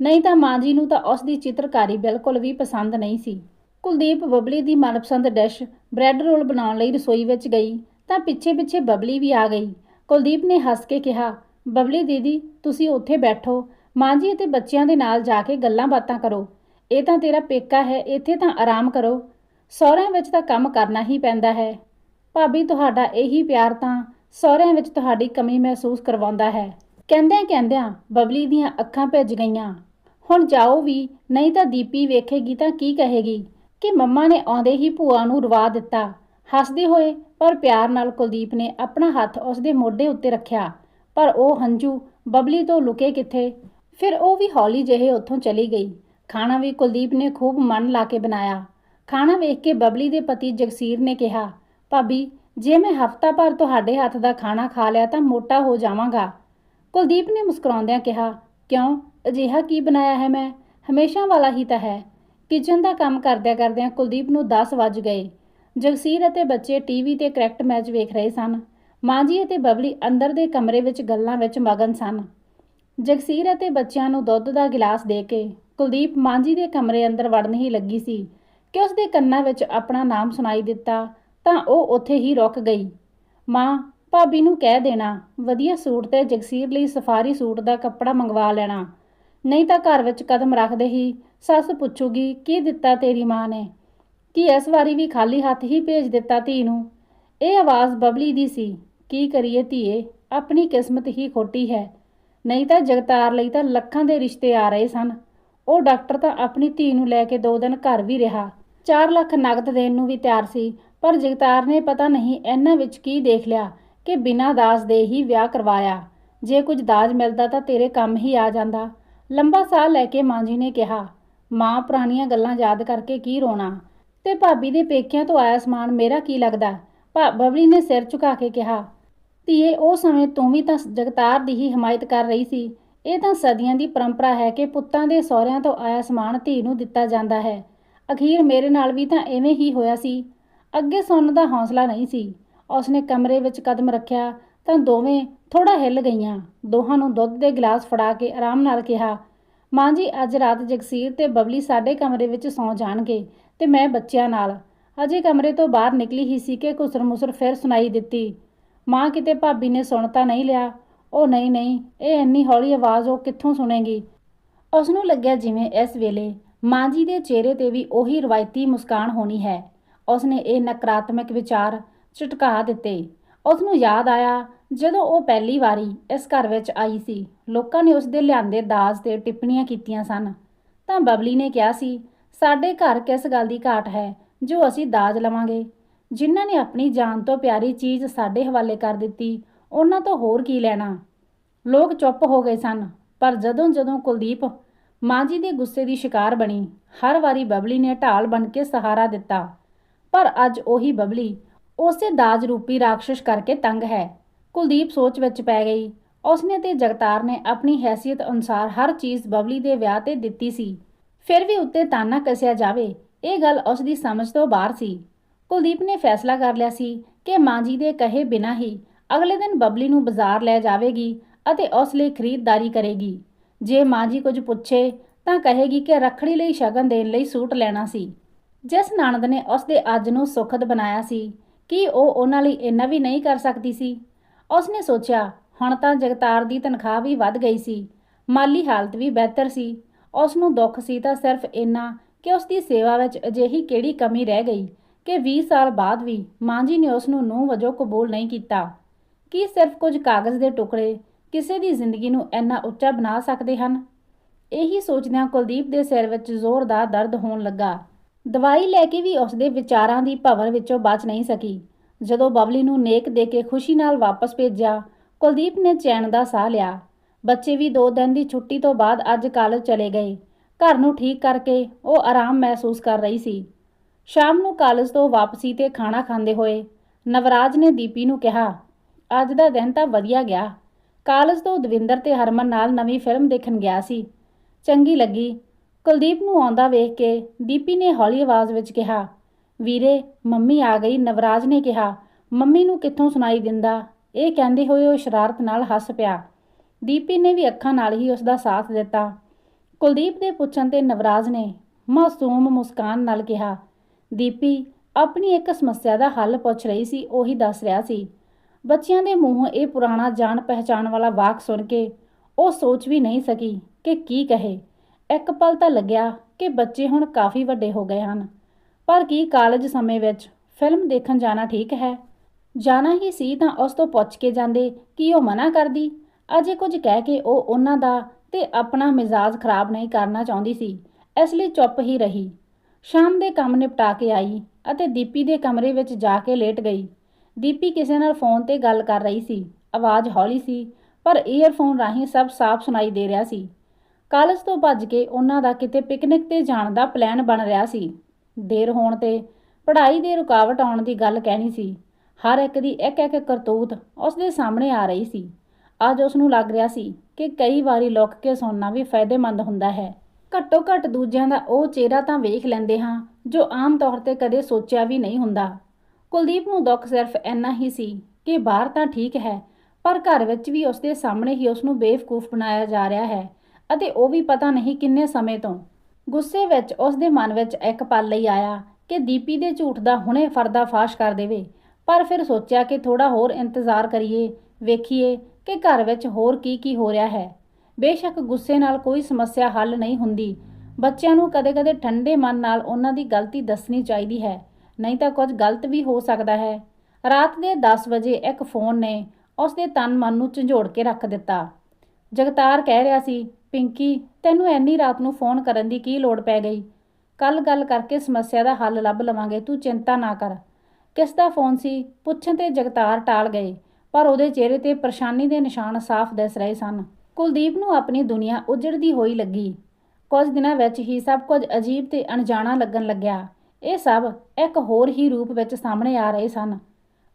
ਨਹੀਂ ਤਾਂ ਮਾਂ ਜੀ ਨੂੰ ਤਾਂ ਉਸ ਦੀ ਚਿੱਤਰਕਾਰੀ ਬਿਲਕੁਲ ਵੀ ਪਸੰਦ ਨਹੀਂ ਸੀ। ਕੁਲਦੀਪ ਬਬਲੀ ਦੀ ਮਨਪਸੰਦ ਡਿਸ਼ ਬ੍ਰੈਡ ਰੋਲ ਬਣਾਉਣ ਲਈ ਰਸੋਈ ਵਿੱਚ ਗਈ ਤਾਂ ਪਿੱਛੇ-ਪਿੱਛੇ ਬਬਲੀ ਵੀ ਆ ਗਈ। ਕੁਲਦੀਪ ਨੇ ਹੱਸ ਕੇ ਕਿਹਾ, ਬਬਲੀ ਦੀਦੀ, ਤੁਸੀਂ ਉੱਥੇ ਬੈਠੋ। ਮਾਂ ਜੀ ਅਤੇ ਬੱਚਿਆਂ ਦੇ ਨਾਲ ਜਾ ਕੇ ਗੱਲਾਂ ਬਾਤਾਂ ਕਰੋ। ਇਹ ਤਾਂ ਤੇਰਾ ਪੇਕਾ ਹੈ, ਇੱਥੇ ਤਾਂ ਆਰਾਮ ਕਰੋ। ਸਹੁਰਿਆਂ ਵਿੱਚ ਤਾਂ ਕੰਮ ਕਰਨਾ ਹੀ ਪੈਂਦਾ ਹੈ। ਭਾਬੀ, ਤੁਹਾਡਾ ਇਹੀ ਪਿਆਰ ਤਾਂ ਸਹੁਰਿਆਂ ਵਿੱਚ ਤੁਹਾਡੀ ਕਮੀ ਮਹਿਸੂਸ ਕਰਵਾਉਂਦਾ ਹੈ। ਕਹਿੰਦਿਆਂ ਕਹਿੰਦਿਆਂ ਬਬਲੀ ਦੀਆਂ ਅੱਖਾਂ ਭਿੱਜ ਗਈਆਂ। ਹੁਣ ਜਾਓ ਵੀ, ਨਹੀਂ ਤਾਂ ਦੀਪੀ ਵੇਖੇਗੀ ਤਾਂ ਕੀ ਕਹੇਗੀ? ਕਿ ਮੰਮਾ ਨੇ ਆਉਂਦੇ ਹੀ ਭੂਆ ਨੂੰ ਰਵਾ ਦਿੱਤਾ। ਹੱਸਦੇ ਹੋਏ, ਪਰ ਪਿਆਰ ਨਾਲ ਕੁਲਦੀਪ ਨੇ ਆਪਣਾ ਹੱਥ ਉਸ ਦੇ ਮੋਢੇ ਉੱਤੇ ਰੱਖਿਆ। ਪਰ ਉਹ ਹੰਝੂ ਬਬਲੀ ਤੋਂ ਲੁਕੇ ਕਿੱਥੇ? ਫਿਰ ਉਹ ਵੀ ਹੌਲੀ ਜਿਹੇ ਉੱਥੋਂ ਚਲੀ ਗਈ। ਖਾਣਾ ਵੀ ਕੁਲਦੀਪ ਨੇ ਖੂਬ ਮਨ ਲਾ ਕੇ ਬਣਾਇਆ। ਖਾਣਾ ਵੇਖ ਕੇ ਬਬਲੀ ਦੇ ਪਤੀ ਜਗਸੀਰ ਨੇ ਕਿਹਾ, ਭਾਬੀ ਜੇ ਮੈਂ ਹਫਤਾ ਭਰ ਤੁਹਾਡੇ ਹੱਥ ਦਾ ਖਾਣਾ ਖਾ ਲਿਆ ਤਾਂ ਮੋਟਾ ਹੋ ਜਾਵਾਂਗਾ। ਕੁਲਦੀਪ ਨੇ ਮੁਸਕਰਾਉਂਦਿਆਂ ਕਿਹਾ, ਕਿਉਂ? ਅਜਿਹਾ ਕੀ ਬਣਾਇਆ ਹੈ ਮੈਂ? ਹਮੇਸ਼ਾ ਵਾਲਾ ਹੀ ਤਾਂ ਹੈ। ਕਿਚਨ ਦਾ ਕੰਮ ਕਰਦਿਆਂ ਕਰਦਿਆਂ ਕੁਲਦੀਪ ਨੂੰ 10 ਵੱਜ ਗਏ। ਜਗਸੀਰ ਅਤੇ ਬੱਚੇ ਟੀਵੀ ਤੇ ਕ੍ਰਿਕਟ ਮੈਚ ਵੇਖ ਰਹੇ ਸਨ। ਮਾਂ ਜੀ ਅਤੇ ਬਬਲੀ ਅੰਦਰ ਦੇ ਕਮਰੇ ਵਿੱਚ ਗੱਲਾਂ ਵਿੱਚ ਮਗਨ ਸਨ। ਜਗਸੀਰ ਅਤੇ ਬੱਚਿਆਂ ਨੂੰ ਦੁੱਧ ਦਾ ਗਿਲਾਸ ਦੇ ਕੇ ਕੁਲਦੀਪ ਮਾਂ ਜੀ ਦੇ ਕਮਰੇ ਅੰਦਰ ਵੜਨ ਹੀ ਲੱਗੀ ਸੀ ਕਿ ਉਸ ਦੇ ਕੰਨਾਂ ਵਿੱਚ ਆਪਣਾ ਨਾਮ ਸੁਣਾਈ ਦਿੱਤਾ। ਤਾਂ ਉਹ ਉੱਥੇ ਹੀ ਰੁਕ ਗਈ। ਮਾਂ, ਭਾਬੀ ਨੂੰ ਕਹਿ ਦੇਣਾ, ਵਧੀਆ ਸੂਟ ਤੇ ਜਗਸੀਰ ਲਈ ਸਫਾਰੀ ਸੂਟ ਦਾ ਕੱਪੜਾ ਮੰਗਵਾ ਲੈਣਾ। ਨਹੀਂ ਤਾਂ ਘਰ ਵਿੱਚ ਕਦਮ ਰੱਖਦੇ ਹੀ ਸੱਸ ਪੁੱਛੂਗੀ, ਕੀ ਦਿੱਤਾ ਤੇਰੀ ਮਾਂ ਨੇ? ਕੀ ਇਸ ਵਾਰੀ ਵੀ ਖਾਲੀ ਹੱਥ ਹੀ ਭੇਜ ਦਿੱਤਾ ਧੀ ਨੂੰ? ਇਹ ਆਵਾਜ਼ ਬਬਲੀ ਦੀ ਸੀ। ਕੀ ਕਰੀਏ ਧੀਏ, ਆਪਣੀ ਕਿਸਮਤ ਹੀ ਖੋਟੀ ਹੈ। ਨਹੀਂ ਤਾਂ ਜਗਤਾਰ ਲਈ ਤਾਂ ਲੱਖਾਂ ਦੇ ਰਿਸ਼ਤੇ ਆ ਰਹੇ ਸਨ। ਉਹ ਡਾਕਟਰ ਤਾਂ ਆਪਣੀ ਧੀ ਨੂੰ ਲੈ ਕੇ ਦੋ ਦਿਨ ਘਰ ਵੀ ਰਿਹਾ। 4 ਲੱਖ ਨਗਦ ਦੇਣ ਨੂੰ ਵੀ ਤਿਆਰ ਸੀ ਪਰ ਜਗਤਾਰ ਨੇ ਪਤਾ ਨਹੀਂ ਇਹਨਾਂ ਵਿੱਚ ਕੀ ਦੇਖ ਲਿਆ ਕਿ ਬਿਨਾਂ ਦਾਜ ਦੇ ਹੀ ਵਿਆਹ ਕਰਵਾਇਆ। ਜੇ ਕੁਝ ਦਾਜ ਮਿਲਦਾ ਤਾਂ ਤੇਰੇ ਕੰਮ ਹੀ ਆ ਜਾਂਦਾ। ਲੰਬਾ ਸਾਹ ਲੈ ਕੇ ਮਾਂ ਜੀ ਨੇ ਕਿਹਾ, ਮਾਂ, ਪੁਰਾਣੀਆਂ ਗੱਲਾਂ ਯਾਦ ਕਰਕੇ ਕੀ ਰੋਣਾ? ਤੇ ਭਾਬੀ ਦੇ ਪੇਕਿਆਂ ਤੋਂ ਆਇਆ ਸਮਾਨ ਮੇਰਾ ਕੀ ਲੱਗਦਾ? ਭਾ, ਬਬਲੀ ਨੇ ਸਿਰ ਝੁਕਾ ਕੇ ਕਿਹਾ, ਧੀਏ, ਉਹ ਸਮੇਂ ਤੂੰ ਵੀ ਤਾਂ ਜਗਤਾਰ ਦੀ ਹੀ ਹਮਾਇਤ ਕਰ ਰਹੀ ਸੀ। ਇਹ ਤਾਂ ਸਦੀਆਂ ਦੀ ਪਰੰਪਰਾ ਹੈ ਕਿ ਪੁੱਤਾਂ ਦੇ ਸਹੁਰਿਆਂ ਤੋਂ ਆਇਆ ਸਮਾਨ ਧੀ ਨੂੰ ਦਿੱਤਾ ਜਾਂਦਾ ਹੈ। ਅਖੀਰ ਮੇਰੇ ਨਾਲ ਵੀ ਤਾਂ ਐਵੇਂ ਹੀ ਹੋਇਆ ਸੀ। ਅੱਗੇ ਸੁਣਨ ਦਾ ਹੌਸਲਾ ਨਹੀਂ ਸੀ। ਉਸਨੇ ਕਮਰੇ ਵਿੱਚ ਕਦਮ ਰੱਖਿਆ ਤਾਂ ਦੋਵੇਂ ਥੋੜਾ ਹਿੱਲ ਗਈਆਂ। ਦੋਹਾਂ ਨੂੰ ਦੁੱਧ ਦੇ ਗਲਾਸ ਫੜਾ ਕੇ ਆਰਾਮ ਨਾਲ ਕਿਹਾ, ਮਾਂ ਜੀ, ਅੱਜ ਰਾਤ ਜਗਸੀਰ ਤੇ ਬਬਲੀ ਸਾਡੇ ਕਮਰੇ ਵਿੱਚ ਸੌਂ ਜਾਣਗੇ ਤੇ ਮੈਂ ਬੱਚਿਆਂ ਨਾਲ। ਅਜੇ ਕਮਰੇ ਤੋਂ ਬਾਹਰ ਨਿਕਲੀ ਹੀ ਸੀ ਕਿ ਘੁਸਰ ਮੁਸਰ ਫਿਰ ਸੁਣਾਈ ਦਿੱਤੀ। ਮਾਂ ਕਿਤੇ ਭਾਬੀ ਨੇ ਸੁਣ ਤਾਂ ਨਹੀਂ ਲਿਆ। ਉਹ, ਨਹੀਂ ਨਹੀਂ, ਇਹ ਇੰਨੀ ਹੌਲੀ ਆਵਾਜ਼ ਉਹ ਕਿੱਥੋਂ ਸੁਣੇਗੀ? ਉਸ ਨੂੰ ਲੱਗਿਆ ਜਿਵੇਂ ਇਸ ਵੇਲੇ ਮਾਂ ਜੀ ਦੇ ਚਿਹਰੇ ਤੇ ਵੀ ਉਹੀ ਰਵਾਇਤੀ ਮੁਸਕਾਨ ਹੋਣੀ ਹੈ। ਉਸ ਨੇ ਇਹ ਨਕਾਰਾਤਮਕ ਵਿਚਾਰ ਝਟਕਾ ਦਿੱਤੇ। ਉਸ ਨੂੰ ਯਾਦ ਆਇਆ ਜਦੋਂ ਉਹ ਪਹਿਲੀ ਵਾਰੀ ਇਸ ਘਰ ਵਿੱਚ ਆਈ ਸੀ। ਲੋਕਾਂ ਨੇ ਉਸ ਦੇ ਲਿਆਂਦੇ ਦਾਜ ਤੇ ਟਿੱਪਣੀਆਂ ਕੀਤੀਆਂ ਸਨ। ਤਾਂ ਬਬਲੀ ਨੇ ਕਿਹਾ ਸੀ, ਸਾਡੇ ਘਰ ਕਿਸ ਗੱਲ ਦੀ ਘਾਟ ਹੈ ਜੋ ਅਸੀਂ ਦਾਜ ਲਵਾਂਗੇ? ਜਿਨ੍ਹਾਂ ਨੇ ਆਪਣੀ ਜਾਨ ਤੋਂ ਪਿਆਰੀ ਚੀਜ਼ ਸਾਡੇ ਹਵਾਲੇ ਕਰ ਦਿੱਤੀ, ਉਹਨਾਂ ਤੋਂ ਹੋਰ ਕੀ ਲੈਣਾ? ਲੋਕ ਚੁੱਪ ਹੋ ਗਏ ਸਨ, ਪਰ ਜਦੋਂ ਜਦੋਂ ਕੁਲਦੀਪ ਮਾਂ ਜੀ ਦੇ ਗੁੱਸੇ ਦੀ ਸ਼ਿਕਾਰ ਬਣੀ, ਹਰ ਵਾਰੀ ਬਬਲੀ ਨੇ ਢਾਲ ਬਣ ਕੇ ਸਹਾਰਾ ਦਿੱਤਾ। ਪਰ ਅੱਜ ਉਹੀ ਬਬਲੀ ਉਸੇ ਦਾਜ ਰੂਪੀ ਰਾਖਸ਼ ਕਰਕੇ ਤੰਗ ਹੈ। ਕੁਲਦੀਪ ਸੋਚ ਵਿੱਚ ਪੈ ਗਈ। ਉਸਨੇ ਤੇ ਜਗਤਾਰ ਨੇ ਆਪਣੀ ਹੈਸੀਅਤ ਅਨੁਸਾਰ ਹਰ ਚੀਜ਼ ਬਬਲੀ ਦੇ ਵਿਆਹ ਤੇ ਦਿੱਤੀ ਸੀ। ਫਿਰ ਵੀ ਉੱਤੇ ਤਾਨਾ ਕੱਸਿਆ ਜਾਵੇ, ਇਹ ਗੱਲ ਉਸ ਦੀ ਸਮਝ ਤੋਂ ਬਾਹਰ ਸੀ। ਕੁਲਦੀਪ ਨੇ ਫੈਸਲਾ ਕਰ ਲਿਆ ਸੀ ਕਿ ਮਾਂ ਜੀ ਦੇ ਕਹੇ ਬਿਨਾਂ ਹੀ ਅਗਲੇ ਦਿਨ ਬਬਲੀ ਨੂੰ ਬਾਜ਼ਾਰ ਲੈ ਜਾਵੇਗੀ ਅਤੇ ਉਸ ਲਈ ਖਰੀਦਦਾਰੀ ਕਰੇਗੀ। ਜੇ ਮਾਂ ਜੀ ਕੁਝ ਪੁੱਛੇ ਤਾਂ ਕਹੇਗੀ ਕਿ ਰੱਖੜੀ ਲਈ ਸ਼ਗਨ ਦੇਣ ਲਈ ਸੂਟ ਲੈਣਾ ਸੀ। ਜਿਸ ਨਣਦ ਨੇ ਉਸ ਦੇ ਅੱਜ ਨੂੰ ਸੁਖਦ ਬਣਾਇਆ ਸੀ ਕੀ ਉਹ ਉਹਨਾਂ ਲਈ ਇੰਨਾ ਵੀ ਨਹੀਂ ਕਰ ਸਕਦੀ ਸੀ? ਉਸਨੇ ਸੋਚਿਆ, ਹੁਣ ਤਾਂ ਜਗਤਾਰ ਦੀ ਤਨਖਾਹ ਵੀ ਵੱਧ ਗਈ ਸੀ। ਮਾਲੀ ਹਾਲਤ ਵੀ ਬਿਹਤਰ ਸੀ। ਉਸ ਨੂੰ ਦੁੱਖ ਸੀ ਤਾਂ ਸਿਰਫ ਇੰਨਾ ਕਿ ਉਸ ਦੀ ਸੇਵਾ ਵਿੱਚ ਅਜਿਹੀ ਕਿਹੜੀ ਕਮੀ ਰਹਿ ਗਈ ਕਿ 20 ਸਾਲ ਬਾਅਦ ਵੀ ਮਾਂ ਜੀ ਨੇ ਉਸ ਨੂੰ ਨੂੰਹ ਵਜੋਂ ਕਬੂਲ ਨਹੀਂ ਕੀਤਾ। ਕੀ ਸਿਰਫ ਕੁਝ ਕਾਗਜ਼ ਦੇ ਟੁਕੜੇ ਕਿਸੇ ਦੀ ਜ਼ਿੰਦਗੀ ਨੂੰ ਇੰਨਾ ਉੱਚਾ ਬਣਾ ਸਕਦੇ ਹਨ? ਇਹੀ ਸੋਚਦਿਆਂ ਕੁਲਦੀਪ ਦੇ ਸਿਰ ਵਿੱਚ ਜ਼ੋਰਦਾਰ ਦਰਦ ਹੋਣ ਲੱਗਾ। ਦਵਾਈ ਲੈ ਕੇ ਵੀ ਉਸ ਦੇ ਵਿਚਾਰਾਂ ਦੀ ਭਵਨ ਵਿੱਚੋਂ ਬਚ ਨਹੀਂ ਸਕੀ। ਜਦੋਂ ਬਬਲੀ ਨੂੰ ਨੇਕ ਦੇ ਕੇ ਖੁਸ਼ੀ ਨਾਲ ਵਾਪਸ ਭੇਜਿਆ, ਕੁਲਦੀਪ ਨੇ ਚੈਨ ਦਾ ਸਾਹ ਲਿਆ। ਬੱਚੇ ਵੀ ਦੋ ਦਿਨ ਦੀ ਛੁੱਟੀ ਤੋਂ ਬਾਅਦ ਅੱਜ ਕਾਲਜ ਚਲੇ ਗਏ। ਘਰ ਨੂੰ ਠੀਕ ਕਰਕੇ ਉਹ ਆਰਾਮ ਮਹਿਸੂਸ ਕਰ ਰਹੀ ਸੀ। ਸ਼ਾਮ ਨੂੰ ਕਾਲਜ ਤੋਂ ਵਾਪਸੀ ਤੇ ਖਾਣਾ ਖਾਂਦੇ ਹੋਏ ਨਵਰਾਜ ਨੇ ਦੀਪੀ ਨੂੰ ਕਿਹਾ, ਅੱਜ ਦਾ ਦਿਨ ਤਾਂ ਵਧੀਆ ਗਿਆ। ਕਾਲਜ ਤੋਂ ਦਵਿੰਦਰ ਤੇ ਹਰਮਨ ਨਾਲ ਨਵੀਂ ਫਿਲਮ ਦੇਖਣ ਗਿਆ ਸੀ। ਚੰਗੀ ਲੱਗੀ। ਕੁਲਦੀਪ ਨੂੰ ਆਉਂਦਾ ਵੇਖ ਕੇ ਦੀਪੀ ਨੇ ਹੌਲੀ ਆਵਾਜ਼ ਵਿੱਚ ਕਿਹਾ, ਵੀਰੇ, ਮੰਮੀ ਆ ਗਈ। ਨਵਰਾਜ ਨੇ ਕਿਹਾ, ਮੰਮੀ ਨੂੰ ਕਿੱਥੋਂ ਸੁਣਾਈ ਦਿੰਦਾ? ਇਹ ਕਹਿੰਦੇ ਹੋਏ ਉਹ ਸ਼ਰਾਰਤ ਨਾਲ ਹੱਸ ਪਿਆ। ਦੀਪੀ ਨੇ ਵੀ ਅੱਖਾਂ ਨਾਲ ਹੀ ਉਸ ਦਾ ਸਾਥ ਦਿੱਤਾ। ਕੁਲਦੀਪ ਦੇ ਪੁੱਛਣ ਤੇ ਨਵਰਾਜ ਨੇ ਮਾਸੂਮ ਮੁਸਕਾਨ ਨਾਲ ਕਿਹਾ, ਦੀਪੀ, ਆਪਣੀ ਇੱਕ ਸਮੱਸਿਆ ਦਾ ਹੱਲ ਪੁੱਛ ਰਹੀ ਸੀ, ਉਹੀ ਦੱਸ ਰਿਹਾ ਸੀ। ਬੱਚਿਆਂ ਦੇ ਮੂੰਹੋਂ ਇਹ ਪੁਰਾਣਾ ਜਾਣ ਪਹਿਚਾਣ ਵਾਲਾ ਵਾਕ ਸੁਣ ਕੇ ਉਹ ਸੋਚ ਵੀ ਨਹੀਂ ਸਕੀ ਕਿ ਕੀ ਕਹੇ। ਇੱਕ ਪਲ ਤਾਂ ਲੱਗਿਆ ਕਿ ਬੱਚੇ ਹੁਣ ਕਾਫੀ ਵੱਡੇ ਹੋ ਗਏ ਹਨ। ਪਰ ਕੀ ਕਾਲਜ ਸਮੇਂ ਵਿੱਚ ਫਿਲਮ ਦੇਖਣ ਜਾਣਾ ਠੀਕ ਹੈ? ਜਾਣਾ ਹੀ ਸੀ ਤਾਂ ਉਸ ਤੋਂ ਪੁੱਛ ਕੇ ਜਾਂਦੇ ਕਿ ਉਹ ਮਨਾ ਕਰਦੀ। ਅਜੇ ਕੁਝ ਕਹਿ ਕੇ ਉਹ ਉਹਨਾਂ ਦਾ ਤੇ ਆਪਣਾ ਮਿਜ਼ਾਜ ਖਰਾਬ ਨਹੀਂ ਕਰਨਾ ਚਾਹੁੰਦੀ ਸੀ, ਇਸ ਲਈ ਚੁੱਪ ਹੀ ਰਹੀ। ਸ਼ਾਮ ਦੇ ਕੰਮ ਨਿਪਟਾ ਕੇ ਆਈ ਅਤੇ ਦੀਪੀ ਦੇ ਕਮਰੇ ਵਿੱਚ ਜਾ ਕੇ ਲੇਟ ਗਈ। ਦੀਪੀ ਕਿਸੇ ਨਾਲ ਫੋਨ ਤੇ ਗੱਲ ਕਰ ਰਹੀ ਸੀ। ਆਵਾਜ਼ ਹੌਲੀ ਸੀ, ਪਰ ਈਅਰਫੋਨ ਰਾਹੀਂ ਸਭ ਸਾਫ਼ ਸੁਣਾਈ ਦੇ ਰਿਹਾ ਸੀ। ਕਾਲਜ ਤੋਂ ਭੱਜ ਕੇ ਉਹਨਾਂ ਦਾ ਕਿਤੇ ਪਿਕਨਿਕ ਤੇ ਜਾਣ ਦਾ ਪਲਾਨ ਬਣ ਰਿਹਾ ਸੀ। ਦੇਰ ਹੋਣ ਤੇ ਪੜ੍ਹਾਈ ਦੇ ਰੁਕਾਵਟ ਆਉਣ ਦੀ ਗੱਲ ਕਹਿਣੀ ਸੀ। ਹਰ ਇੱਕ ਦੀ ਇੱਕ ਇੱਕ ਕਰਤੂਤ ਉਸ ਦੇ ਸਾਹਮਣੇ ਆ ਰਹੀ ਸੀ। ਅੱਜ ਉਸ ਨੂੰ ਲੱਗ ਰਿਹਾ ਸੀ ਕਿ ਕਈ ਵਾਰੀ ਲੁੱਕ ਕੇ ਸੁਣਨਾ ਵੀ ਫਾਇਦੇਮੰਦ ਹੁੰਦਾ ਹੈ। ਘੱਟੋ ਘੱਟ ਦੂਜਿਆਂ ਦਾ ਉਹ ਚਿਹਰਾ ਤਾਂ ਵੇਖ ਲੈਂਦੇ ਹਾਂ, ਜੋ ਆਮ ਤੌਰ ਤੇ ਕਦੇ ਸੋਚਿਆ ਵੀ ਨਹੀਂ ਹੁੰਦਾ। ਕੁਲਦੀਪ ਨੂੰ ਦੁੱਖ ਸਿਰਫ ਇੰਨਾ ਹੀ ਸੀ ਕਿ ਬਾਹਰ ਤਾਂ ਠੀਕ ਹੈ, ਪਰ ਘਰ ਵਿੱਚ ਵੀ ਉਸ ਦੇ ਸਾਹਮਣੇ ਹੀ ਉਸ ਨੂੰ ਬੇਵਕੂਫ ਬਣਾਇਆ ਜਾ ਰਿਹਾ ਹੈ। ਅਤੇ ਉਹ ਵੀ ਪਤਾ ਨਹੀਂ ਕਿੰਨੇ ਸਮੇਂ ਤੋਂ। ਗੁੱਸੇ ਵਿੱਚ ਉਸ ਦੇ ਮਨ ਵਿੱਚ ਇੱਕ ਪਲ ਲਈ ਆਇਆ ਕਿ ਦੀਪੀ ਦੇ ਝੂਠ ਦਾ ਹੁਣੇ ਫਰਦਾਫਾਸ਼ ਕਰ ਦੇਵੇ। ਪਰ ਫਿਰ ਸੋਚਿਆ ਕਿ ਥੋੜਾ ਹੋਰ ਇੰਤਜ਼ਾਰ ਕਰੀਏ, ਵੇਖੀਏ ਕਿ ਘਰ ਵਿੱਚ ਹੋਰ ਕੀ ਕੀ ਹੋ ਰਿਹਾ ਹੈ। ਬੇਸ਼ੱਕ ਗੁੱਸੇ ਨਾਲ ਕੋਈ ਸਮੱਸਿਆ ਹੱਲ ਨਹੀਂ ਹੁੰਦੀ। ਬੱਚਿਆਂ ਨੂੰ ਕਦੇ-ਕਦੇ ਠੰਡੇ ਮਨ ਨਾਲ ਉਹਨਾਂ ਦੀ ਗਲਤੀ ਦੱਸਣੀ ਚਾਹੀਦੀ ਹੈ, ਨਹੀਂ ਤਾਂ ਕੁਝ ਗਲਤ ਵੀ ਹੋ ਸਕਦਾ ਹੈ। ਰਾਤ ਦੇ 10 ਵਜੇ ਇੱਕ ਫੋਨ ਨੇ ਉਸ ਦੇ ਤਨ ਮਨ ਨੂੰ ਝੰਜੋੜ ਕੇ ਰੱਖ ਦਿੱਤਾ। ਜਗਤਾਰ ਕਹਿ ਰਿਹਾ ਸੀ ਪਿੰਕੀ, ਤੈਨੂੰ ਐਨੀ ਰਾਤ ਨੂੰ ਫੋਨ ਕਰਨ ਦੀ ਕੀ ਲੋੜ ਪੈ ਗਈ? ਕੱਲ ਗੱਲ ਕਰਕੇ ਸਮੱਸਿਆ ਦਾ ਹੱਲ ਲੱਭ ਲਵਾਂਗੇ, ਤੂੰ ਚਿੰਤਾ ਨਾ ਕਰ। ਕਿਸ ਦਾ ਫੋਨ ਸੀ? ਪੁੱਛਣ ਤੇ ਜਗਤਾਰ ਟਾਲ ਗਏ, ਪਰ ਉਹਦੇ ਚਿਹਰੇ ਤੇ ਪਰੇਸ਼ਾਨੀ ਦੇ ਨਿਸ਼ਾਨ ਸਾਫ਼ ਦਿਸ ਰਹੇ ਸਨ। ਕੁਲਦੀਪ ਨੂੰ ਆਪਣੀ ਦੁਨੀਆ ਉਜੜਦੀ ਹੋਈ ਲੱਗੀ। ਕੁਝ ਦਿਨਾਂ ਵਿੱਚ ਹੀ ਸਭ ਕੁਝ ਅਜੀਬ ਤੇ ਅਣਜਾਣਾ ਲੱਗਣ ਲੱਗਿਆ। ਇਹ ਸਭ ਇੱਕ ਹੋਰ ਹੀ ਰੂਪ ਵਿੱਚ ਸਾਹਮਣੇ ਆ ਰਹੇ ਸਨ।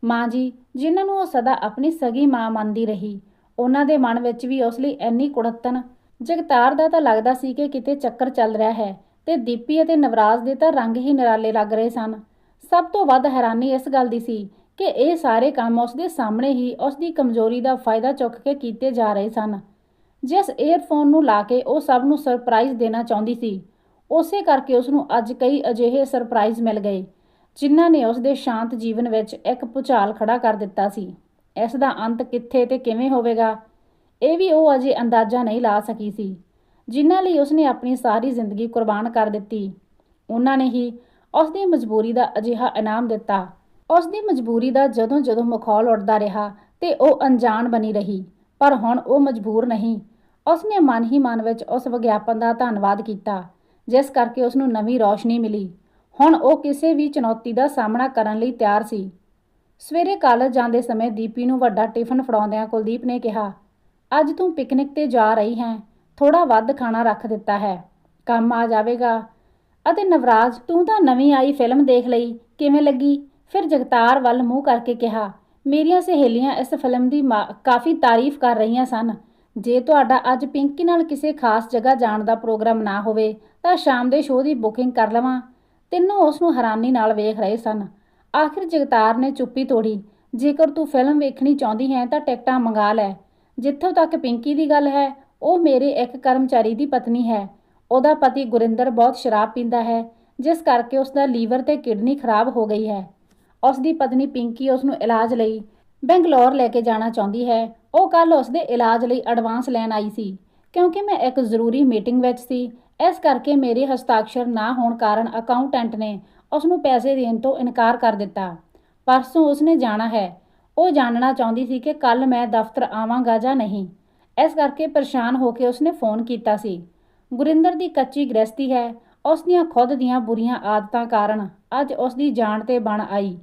ਮਾਂ ਜੀ, ਜਿਨ੍ਹਾਂ ਨੂੰ ਉਹ ਸਦਾ ਆਪਣੀ ਸਗੀ ਮਾਂ ਮੰਨਦੀ ਰਹੀ, ਉਹਨਾਂ ਦੇ ਮਨ ਵਿੱਚ ਵੀ ਉਸ ਲਈ ਇੰਨੀ ਕੁੜੱਤਨ ਜਗਤਾਰ ਦਾ ਤਾਂ ਲੱਗਦਾ ਸੀ ਕਿ ਕਿਤੇ ਚੱਕਰ ਚੱਲ ਰਿਹਾ ਹੈ ਤੇ ਦੀਪੀ ਅਤੇ ਨਵਰਾਜ ਦੇ ਤਾਂ ਰੰਗ ਹੀ ਨਿਰਾਲੇ ਲੱਗ ਰਹੇ ਸਨ। ਸਭ ਤੋਂ ਵੱਧ ਹੈਰਾਨੀ ਇਸ ਗੱਲ ਦੀ ਸੀ ਕਿ ਇਹ ਸਾਰੇ ਕੰਮ ਉਸ ਦੇ ਸਾਹਮਣੇ ਹੀ ਉਸ ਦੀ ਕਮਜ਼ੋਰੀ ਦਾ ਫਾਇਦਾ ਚੁੱਕ ਕੇ ਕੀਤੇ ਜਾ ਰਹੇ ਸਨ। ਜਿਸ ਏਅਰਫੋਨ ਨੂੰ ਲਾ ਕੇ ਉਹ ਸਭ ਨੂੰ ਸਰਪ੍ਰਾਈਜ਼ ਦੇਣਾ ਚਾਹੁੰਦੀ ਸੀ, ਉਸੇ ਕਰਕੇ ਉਸ ਨੂੰ ਅੱਜ ਕਈ ਅਜਿਹੇ ਸਰਪ੍ਰਾਈਜ਼ ਮਿਲ ਗਏ, ਜਿਨ੍ਹਾਂ ਨੇ ਉਸ ਦੇ ਸ਼ਾਂਤ ਜੀਵਨ ਵਿੱਚ ਇੱਕ ਭੁਚਾਲ ਖੜਾ ਕਰ ਦਿੱਤਾ ਸੀ। ਇਸ ਦਾ ਅੰਤ ਕਿੱਥੇ ਤੇ ਕਿਵੇਂ ਹੋਵੇਗਾ? ਇਹ ਵੀ ਉਹ ਅਜੇ ਅੰਦਾਜ਼ਾ ਨਹੀਂ ਲਾ ਸਕੀ ਸੀ, ਜਿਨ੍ਹਾਂ ਲਈ ਉਸਨੇ ਆਪਣੀ ਸਾਰੀ ਜ਼ਿੰਦਗੀ ਕੁਰਬਾਨ ਕਰ ਦਿੱਤੀ। ਉਹਨਾਂ ਨੇ ਹੀ ਉਸ ਦੀ ਮਜਬੂਰੀ ਦਾ ਅਜਿਹਾ ਇਨਾਮ ਦਿੱਤਾ। ਉਸ ਦੀ ਮਜਬੂਰੀ ਦਾ ਜਦੋਂ ਜਦੋਂ ਮਖੌਲ ਉੱਡਦਾ ਰਿਹਾ ਤੇ ਉਹ ਅਣਜਾਣ ਬਣੀ ਰਹੀ, ਪਰ ਹੁਣ ਉਹ ਮਜਬੂਰ ਨਹੀਂ। ਉਸਨੇ ਮਨ ਹੀ ਮਨ ਵਿੱਚ ਉਸ ਵਿਗਿਆਪਨ ਦਾ ਧੰਨਵਾਦ ਕੀਤਾ, ਜਿਸ ਕਰਕੇ ਉਸ ਨੂੰ ਨਵੀਂ ਰੌਸ਼ਨੀ ਮਿਲੀ। ਹੁਣ ਉਹ ਕਿਸੇ ਵੀ ਚੁਣੌਤੀ ਦਾ ਸਾਹਮਣਾ ਕਰਨ ਲਈ ਤਿਆਰ ਸੀ। ਸਵੇਰੇ ਕਾਲਜ ਜਾਂਦੇ ਸਮੇਂ ਦੀਪੀ ਨੂੰ ਵੱਡਾ ਟਿਫਨ ਫੜਾਉਂਦਿਆਂ ਕੁਲਦੀਪ ਨੇ ਕਿਹਾ ਅੱਜ ਤੂੰ ਪਿਕਨਿਕ ਤੇ ਜਾ ਰਹੀ ਹੈ ਥੋੜਾ ਵੱਧ ਖਾਣਾ ਰੱਖ ਦਿੱਤਾ ਹੈ, ਕੰਮ ਆ ਜਾਵੇਗਾ। ਅਤੇ ਨਵਰਾਜ, ਤੂੰ ਤਾਂ ਨਵੀਂ ਆਈ ਫਿਲਮ ਦੇਖ ਲਈ, ਕਿਵੇਂ ਲੱਗੀ? ਫਿਰ ਜਗਤਾਰ ਵੱਲ ਮੂੰਹ ਕਰਕੇ ਕਿਹਾ, ਮੇਰੀਆਂ ਸਹੇਲੀਆਂ ਇਸ ਫਿਲਮ ਦੀ ਮਾ- ਕਾਫੀ ਤਾਰੀਫ ਕਰ ਰਹੀਆਂ ਸਨ। ਜੇ ਤੁਹਾਡਾ ਅੱਜ ਪਿੰਕੀ ਨਾਲ ਕਿਸੇ ਖਾਸ ਜਗ੍ਹਾ ਜਾਣ ਦਾ ਪ੍ਰੋਗਰਾਮ ਨਾ ਹੋਵੇ, ਤਾਂ ਸ਼ਾਮ ਦੇ ਸ਼ੋਅ ਦੀ ਬੁਕਿੰਗ ਕਰ ਲਵਾਂ। ਤਿੰਨੋਂ ਉਸ ਨੂੰ ਹੈਰਾਨੀ ਨਾਲ ਵੇਖ ਰਹੇ ਸਨ। ਆਖਿਰ ਜਗਤਾਰ ਨੇ ਚੁੱਪੀ ਤੋੜੀ, ਜੇਕਰ ਤੂੰ ਫਿਲਮ ਵੇਖਣੀ ਚਾਹੁੰਦੀ ਹੈ ਤਾਂ ਟਿਕਟਾਂ ਮੰਗਾ ਲੈ। ਜਿੱਥੋਂ ਤੱਕ ਪਿੰਕੀ ਦੀ ਗੱਲ ਹੈ, ਉਹ ਮੇਰੇ ਇੱਕ ਕਰਮਚਾਰੀ ਦੀ ਪਤਨੀ ਹੈ। ਉਹਦਾ ਪਤੀ ਗੁਰਿੰਦਰ ਬਹੁਤ ਸ਼ਰਾਬ ਪੀਂਦਾ ਹੈ, ਜਿਸ ਕਰਕੇ ਉਸ ਦਾ ਲੀਵਰ ਤੇ ਕਿਡਨੀ ਖਰਾਬ ਹੋ ਗਈ ਹੈ। ਉਸ ਦੀ ਪਤਨੀ ਪਿੰਕੀ ਉਸ ਨੂੰ ਇਲਾਜ ਲਈ ਬੈਂਗਲੌਰ ਲੈ ਕੇ ਜਾਣਾ ਚਾਹੁੰਦੀ ਹੈ। ਉਹ ਕੱਲ ਉਸ ਦੇ ਇਲਾਜ ਲਈ ਐਡਵਾਂਸ ਲੈਣ ਆਈ ਸੀ, ਕਿਉਂਕਿ ਮੈਂ ਇੱਕ ਜ਼ਰੂਰੀ ਮੀਟਿੰਗ ਵਿੱਚ ਸੀ। ਇਸ ਕਰਕੇ ਮੇਰੇ ਹਸਤਾਖਰ ਨਾ ਹੋਣ ਕਾਰਨ ਅਕਾਊਂਟੈਂਟ ਨੇ ਉਸ ਨੂੰ ਪੈਸੇ ਦੇਣ ਤੋਂ ਇਨਕਾਰ ਕਰ ਦਿੱਤਾ। ਪਰਸੋਂ ਉਸਨੇ ਜਾਣਾ ਹੈ। ਉਹ ਜਾਣਨਾ ਚਾਹੁੰਦੀ ਸੀ ਕਿ ਕੱਲ ਮੈਂ ਦਫ਼ਤਰ ਆਵਾਂਗਾ ਜਾਂ ਨਹੀਂ। ਇਸ ਕਰਕੇ ਪਰੇਸ਼ਾਨ ਹੋ ਕੇ ਉਸਨੇ ਫੋਨ ਕੀਤਾ ਸੀ। ਗੁਰਿੰਦਰ ਦੀ ਕੱਚੀ ਗ੍ਰਸਤੀ ਹੈ। ਉਸ ਦੀਆਂ ਖੁਦ ਦੀਆਂ ਬੁਰੀਆਂ ਆਦਤਾਂ ਕਾਰਨ ਅੱਜ ਉਸ ਦੀ ਜਾਨ ਤੇ ਬਣ ਆਈ।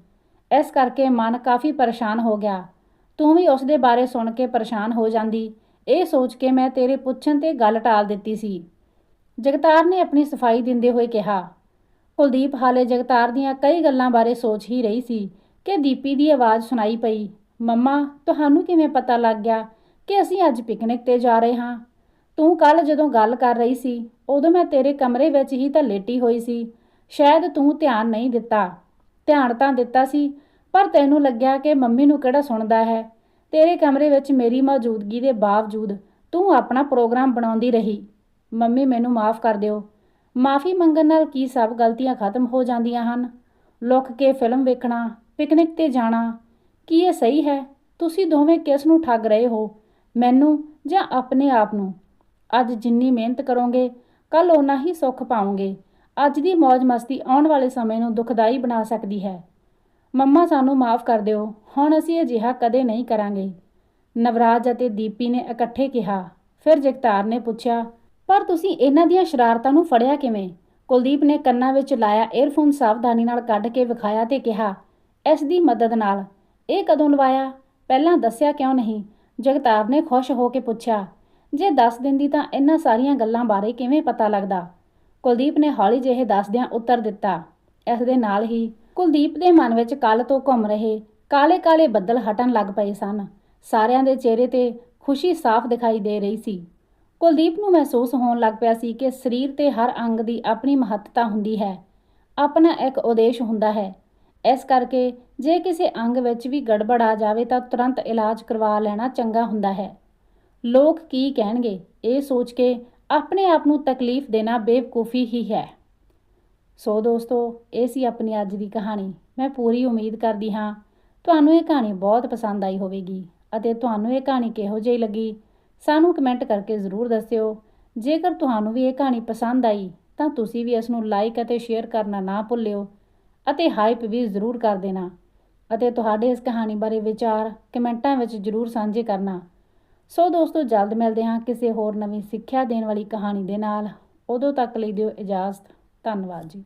ਇਸ ਕਰਕੇ ਮਨ ਕਾਫੀ ਪਰੇਸ਼ਾਨ ਹੋ ਗਿਆ। ਤੂੰ ਵੀ ਉਸ ਦੇ ਬਾਰੇ ਸੁਣ ਕੇ ਪਰੇਸ਼ਾਨ ਹੋ ਜਾਂਦੀ। ਇਹ ਸੋਚ ਕੇ ਮੈਂ ਤੇਰੇ ਪੁੱਛਣ ਤੇ ਗੱਲ ਟਾਲ ਦਿੱਤੀ ਸੀ। ਜਗਤਾਰ ਨੇ ਆਪਣੀ ਸਫ਼ਾਈ ਦਿੰਦੇ ਹੋਏ ਕਿਹਾ, ਕੁਲਦੀਪ, ਹਾਲੇ ਜਗਤਾਰ ਦੀਆਂ ਕਈ ਗੱਲਾਂ ਬਾਰੇ ਸੋਚ ਹੀ ਰਹੀ ਸੀ। ਕਿ ਦੀਪੀ ਦੀ ਆਵਾਜ਼ ਸੁਣਾਈ ਪਈ, ਮੰਮਾ, ਤੁਹਾਨੂੰ ਕਿਵੇਂ ਪਤਾ ਲੱਗ ਗਿਆ ਕਿ ਅਸੀਂ ਅੱਜ ਪਿਕਨਿਕ ਤੇ ਜਾ ਰਹੇ ਹਾਂ? ਤੂੰ ਕੱਲ ਜਦੋਂ ਗੱਲ ਕਰ ਰਹੀ ਸੀ, ਉਦੋਂ ਮੈਂ ਤੇਰੇ ਕਮਰੇ ਵਿੱਚ ਹੀ ਤਾਂ ਲੇਟੀ ਹੋਈ ਸੀ। ਸ਼ਾਇਦ ਤੂੰ ਧਿਆਨ ਨਹੀਂ ਦਿੱਤਾ। ਧਿਆਨ ਤਾਂ ਦਿੱਤਾ ਸੀ, ਪਰ ਤੈਨੂੰ ਲੱਗਿਆ ਕਿ ਮੰਮੀ ਨੂੰ ਕਿਹੜਾ ਸੁਣਦਾ ਹੈ? ਤੇਰੇ ਕਮਰੇ ਵਿੱਚ ਮੇਰੀ ਮੌਜੂਦਗੀ ਦੇ ਬਾਵਜੂਦ ਤੂੰ ਆਪਣਾ ਪ੍ਰੋਗਰਾਮ ਬਣਾਉਂਦੀ ਰਹੀ। ਮੰਮੀ, ਮੈਨੂੰ ਮਾਫ ਕਰ ਦਿਓ। ਮਾਫੀ ਮੰਗਣ ਨਾਲ ਕੀ ਸਭ ਗਲਤੀਆਂ ਖਤਮ ਹੋ ਜਾਂਦੀਆਂ ਹਨ? ਲੁੱਕ ਕੇ ਫਿਲਮ ਵੇਖਣਾ ਪਿਕਨਿਕ ਤੇ ਜਾਣਾ। ਕੀ ਇਹ ਸਹੀ ਹੈ? ਤੁਸੀਂ ਦੋਵੇਂ ਕਿਸ ਨੂੰ ਠੱਗ ਰਹੇ ਹੋ? ਮੈਨੂੰ ਜਾਂ ਆਪਣੇ ਆਪ ਨੂੰ? ਅੱਜ ਜਿੰਨੀ ਮਿਹਨਤ ਕਰੋਗੇ ਕੱਲ ਓਨਾ ਹੀ ਸੁੱਖ ਪਾਓਗੇ। ਅੱਜ ਦੀ ਮौज ਮਸਤੀ ਆਉਣ ਵਾਲੇ ਸਮੇਂ ਨੂੰ ਦੁਖਦਾਈ ਬਣਾ ਸਕਦੀ ਹੈ। ਮੰਮਾ ਸਾਨੂੰ ਮਾਫ ਕਰ ਦਿਓ, ਹੁਣ ਅਸੀਂ ਅਜਿਹਾ ਕਦੇ ਨਹੀਂ ਕਰਾਂਗੇ। ਨਵਰਾਜ ਅਤੇ ਦੀਪੀ ਨੇ ਇਕੱਠੇ ਕਿਹਾ। ਫਿਰ ਜਗਤਾਰ ਨੇ ਪੁੱਛਿਆ, ਪਰ ਤੁਸੀਂ ਇਹਨਾਂ ਦੀਆਂ ਸ਼ਰਾਰਤਾਂ ਨੂੰ ਫੜਿਆ ਕਿਵੇਂ? ਕੁਲਦੀਪ ਨੇ ਕੰਨਾਂ ਵਿੱਚ ਲਾਇਆ ਏਅਰਫੋਨ ਸਾਵਧਾਨੀ ਨਾਲ ਕੱਢ ਕੇ ਵਿਖਾਇਆ ਤੇ ਕਿਹਾ ਇਸ ਦੀ ਮਦਦ ਨਾਲ। ਇਹ ਕਦੋਂ ਲਵਾਇਆ? ਪਹਿਲਾਂ ਦੱਸਿਆ ਕਿਉਂ ਨਹੀਂ? ਜਗਤਾਰ ਨੇ ਖੁਸ਼ ਹੋ ਕੇ ਪੁੱਛਿਆ, ਜੇ ਦੱਸ ਦਿੰਦੀ ਤਾਂ ਇਹਨਾਂ ਸਾਰੀਆਂ ਗੱਲਾਂ ਬਾਰੇ ਕਿਵੇਂ ਪਤਾ ਲੱਗਦਾ? ਕੁਲਦੀਪ ਨੇ ਹੌਲੀ ਜਿਹੇ ਦੱਸਦਿਆਂ ਉੱਤਰ ਦਿੱਤਾ, ਇਸ ਦੇ ਨਾਲ ਹੀ ਕੁਲਦੀਪ ਦੇ ਮਨ ਵਿੱਚ ਕੱਲ ਤੋਂ ਘੁੰਮ ਰਹੇ ਕਾਲੇ-ਕਾਲੇ ਬੱਦਲ ਹਟਣ ਲੱਗ ਪਏ ਸਨ। ਸਾਰਿਆਂ ਦੇ ਚਿਹਰੇ ਤੇ ਖੁਸ਼ੀ ਸਾਫ਼ ਦਿਖਾਈ ਦੇ ਰਹੀ ਸੀ। ਕੁਲਦੀਪ ਨੂੰ ਮਹਿਸੂਸ ਹੋਣ ਲੱਗ ਪਿਆ ਸੀ ਕਿ ਸਰੀਰ ਤੇ ਹਰ ਅੰਗ ਦੀ ਆਪਣੀ ਮਹੱਤਤਾ ਹੁੰਦੀ ਹੈ। ਆਪਣਾ ਇੱਕ ਉਦੇਸ਼ ਹੁੰਦਾ ਹੈ ਇਸ ਕਰਕੇ ਜੇ ਕਿਸੇ ਅੰਗ ਵਿੱਚ ਵੀ ਗੜਬੜ ਆ ਜਾਵੇ ਤਾਂ ਤੁਰੰਤ ਇਲਾਜ ਕਰਵਾ ਲੈਣਾ ਚੰਗਾ ਹੁੰਦਾ ਹੈ। ਲੋਕ ਕੀ ਕਹਿਣਗੇ? ਇਹ ਸੋਚ ਕੇ ਆਪਣੇ ਆਪ ਨੂੰ ਤਕਲੀਫ ਦੇਣਾ ਬੇਵਕੂਫੀ ਹੀ ਹੈ। ਸੋ ਦੋਸਤੋ, ਇਹ ਸੀ ਆਪਣੀ ਅੱਜ ਦੀ ਕਹਾਣੀ। ਮੈਂ ਪੂਰੀ ਉਮੀਦ ਕਰਦੀ ਹਾਂ ਤੁਹਾਨੂੰ ਇਹ ਕਹਾਣੀ ਬਹੁਤ ਪਸੰਦ ਆਈ ਹੋਵੇਗੀ ਅਤੇ ਤੁਹਾਨੂੰ ਇਹ ਕਹਾਣੀ ਕਿਹੋ ਜਿਹੀ ਲੱਗੀ ਸਾਨੂੰ ਕਮੈਂਟ ਕਰਕੇ ਜ਼ਰੂਰ ਦੱਸਿਓ। ਜੇਕਰ ਤੁਹਾਨੂੰ ਵੀ ਇਹ ਕਹਾਣੀ ਪਸੰਦ ਆਈ ਤਾਂ ਤੁਸੀਂ ਵੀ ਇਸ ਨੂੰ ਲਾਈਕ ਅਤੇ ਸ਼ੇਅਰ ਕਰਨਾ ਨਾ ਭੁੱਲਿਓ। ਅਤੇ ਹਾਈਪ ਵੀ ਜ਼ਰੂਰ ਕਰ ਦੇਣਾ। ਅਤੇ ਤੁਹਾਡੇ ਇਸ ਕਹਾਣੀ ਬਾਰੇ ਵਿਚਾਰ ਕਮੈਂਟਾਂ ਵਿੱਚ ਜ਼ਰੂਰ ਸਾਂਝੇ ਕਰਨਾ। ਸੋ ਦੋਸਤੋ, ਜਲਦ ਮਿਲਦੇ ਹਾਂ ਕਿਸੇ ਹੋਰ ਨਵੀਂ ਸਿੱਖਿਆ ਦੇਣ ਵਾਲੀ ਕਹਾਣੀ ਦੇ ਨਾਲ। ਉਦੋਂ ਤੱਕ ਲਈ ਦਿਓ ਇਜਾਜ਼ਤ। ਧੰਨਵਾਦ ਜੀ।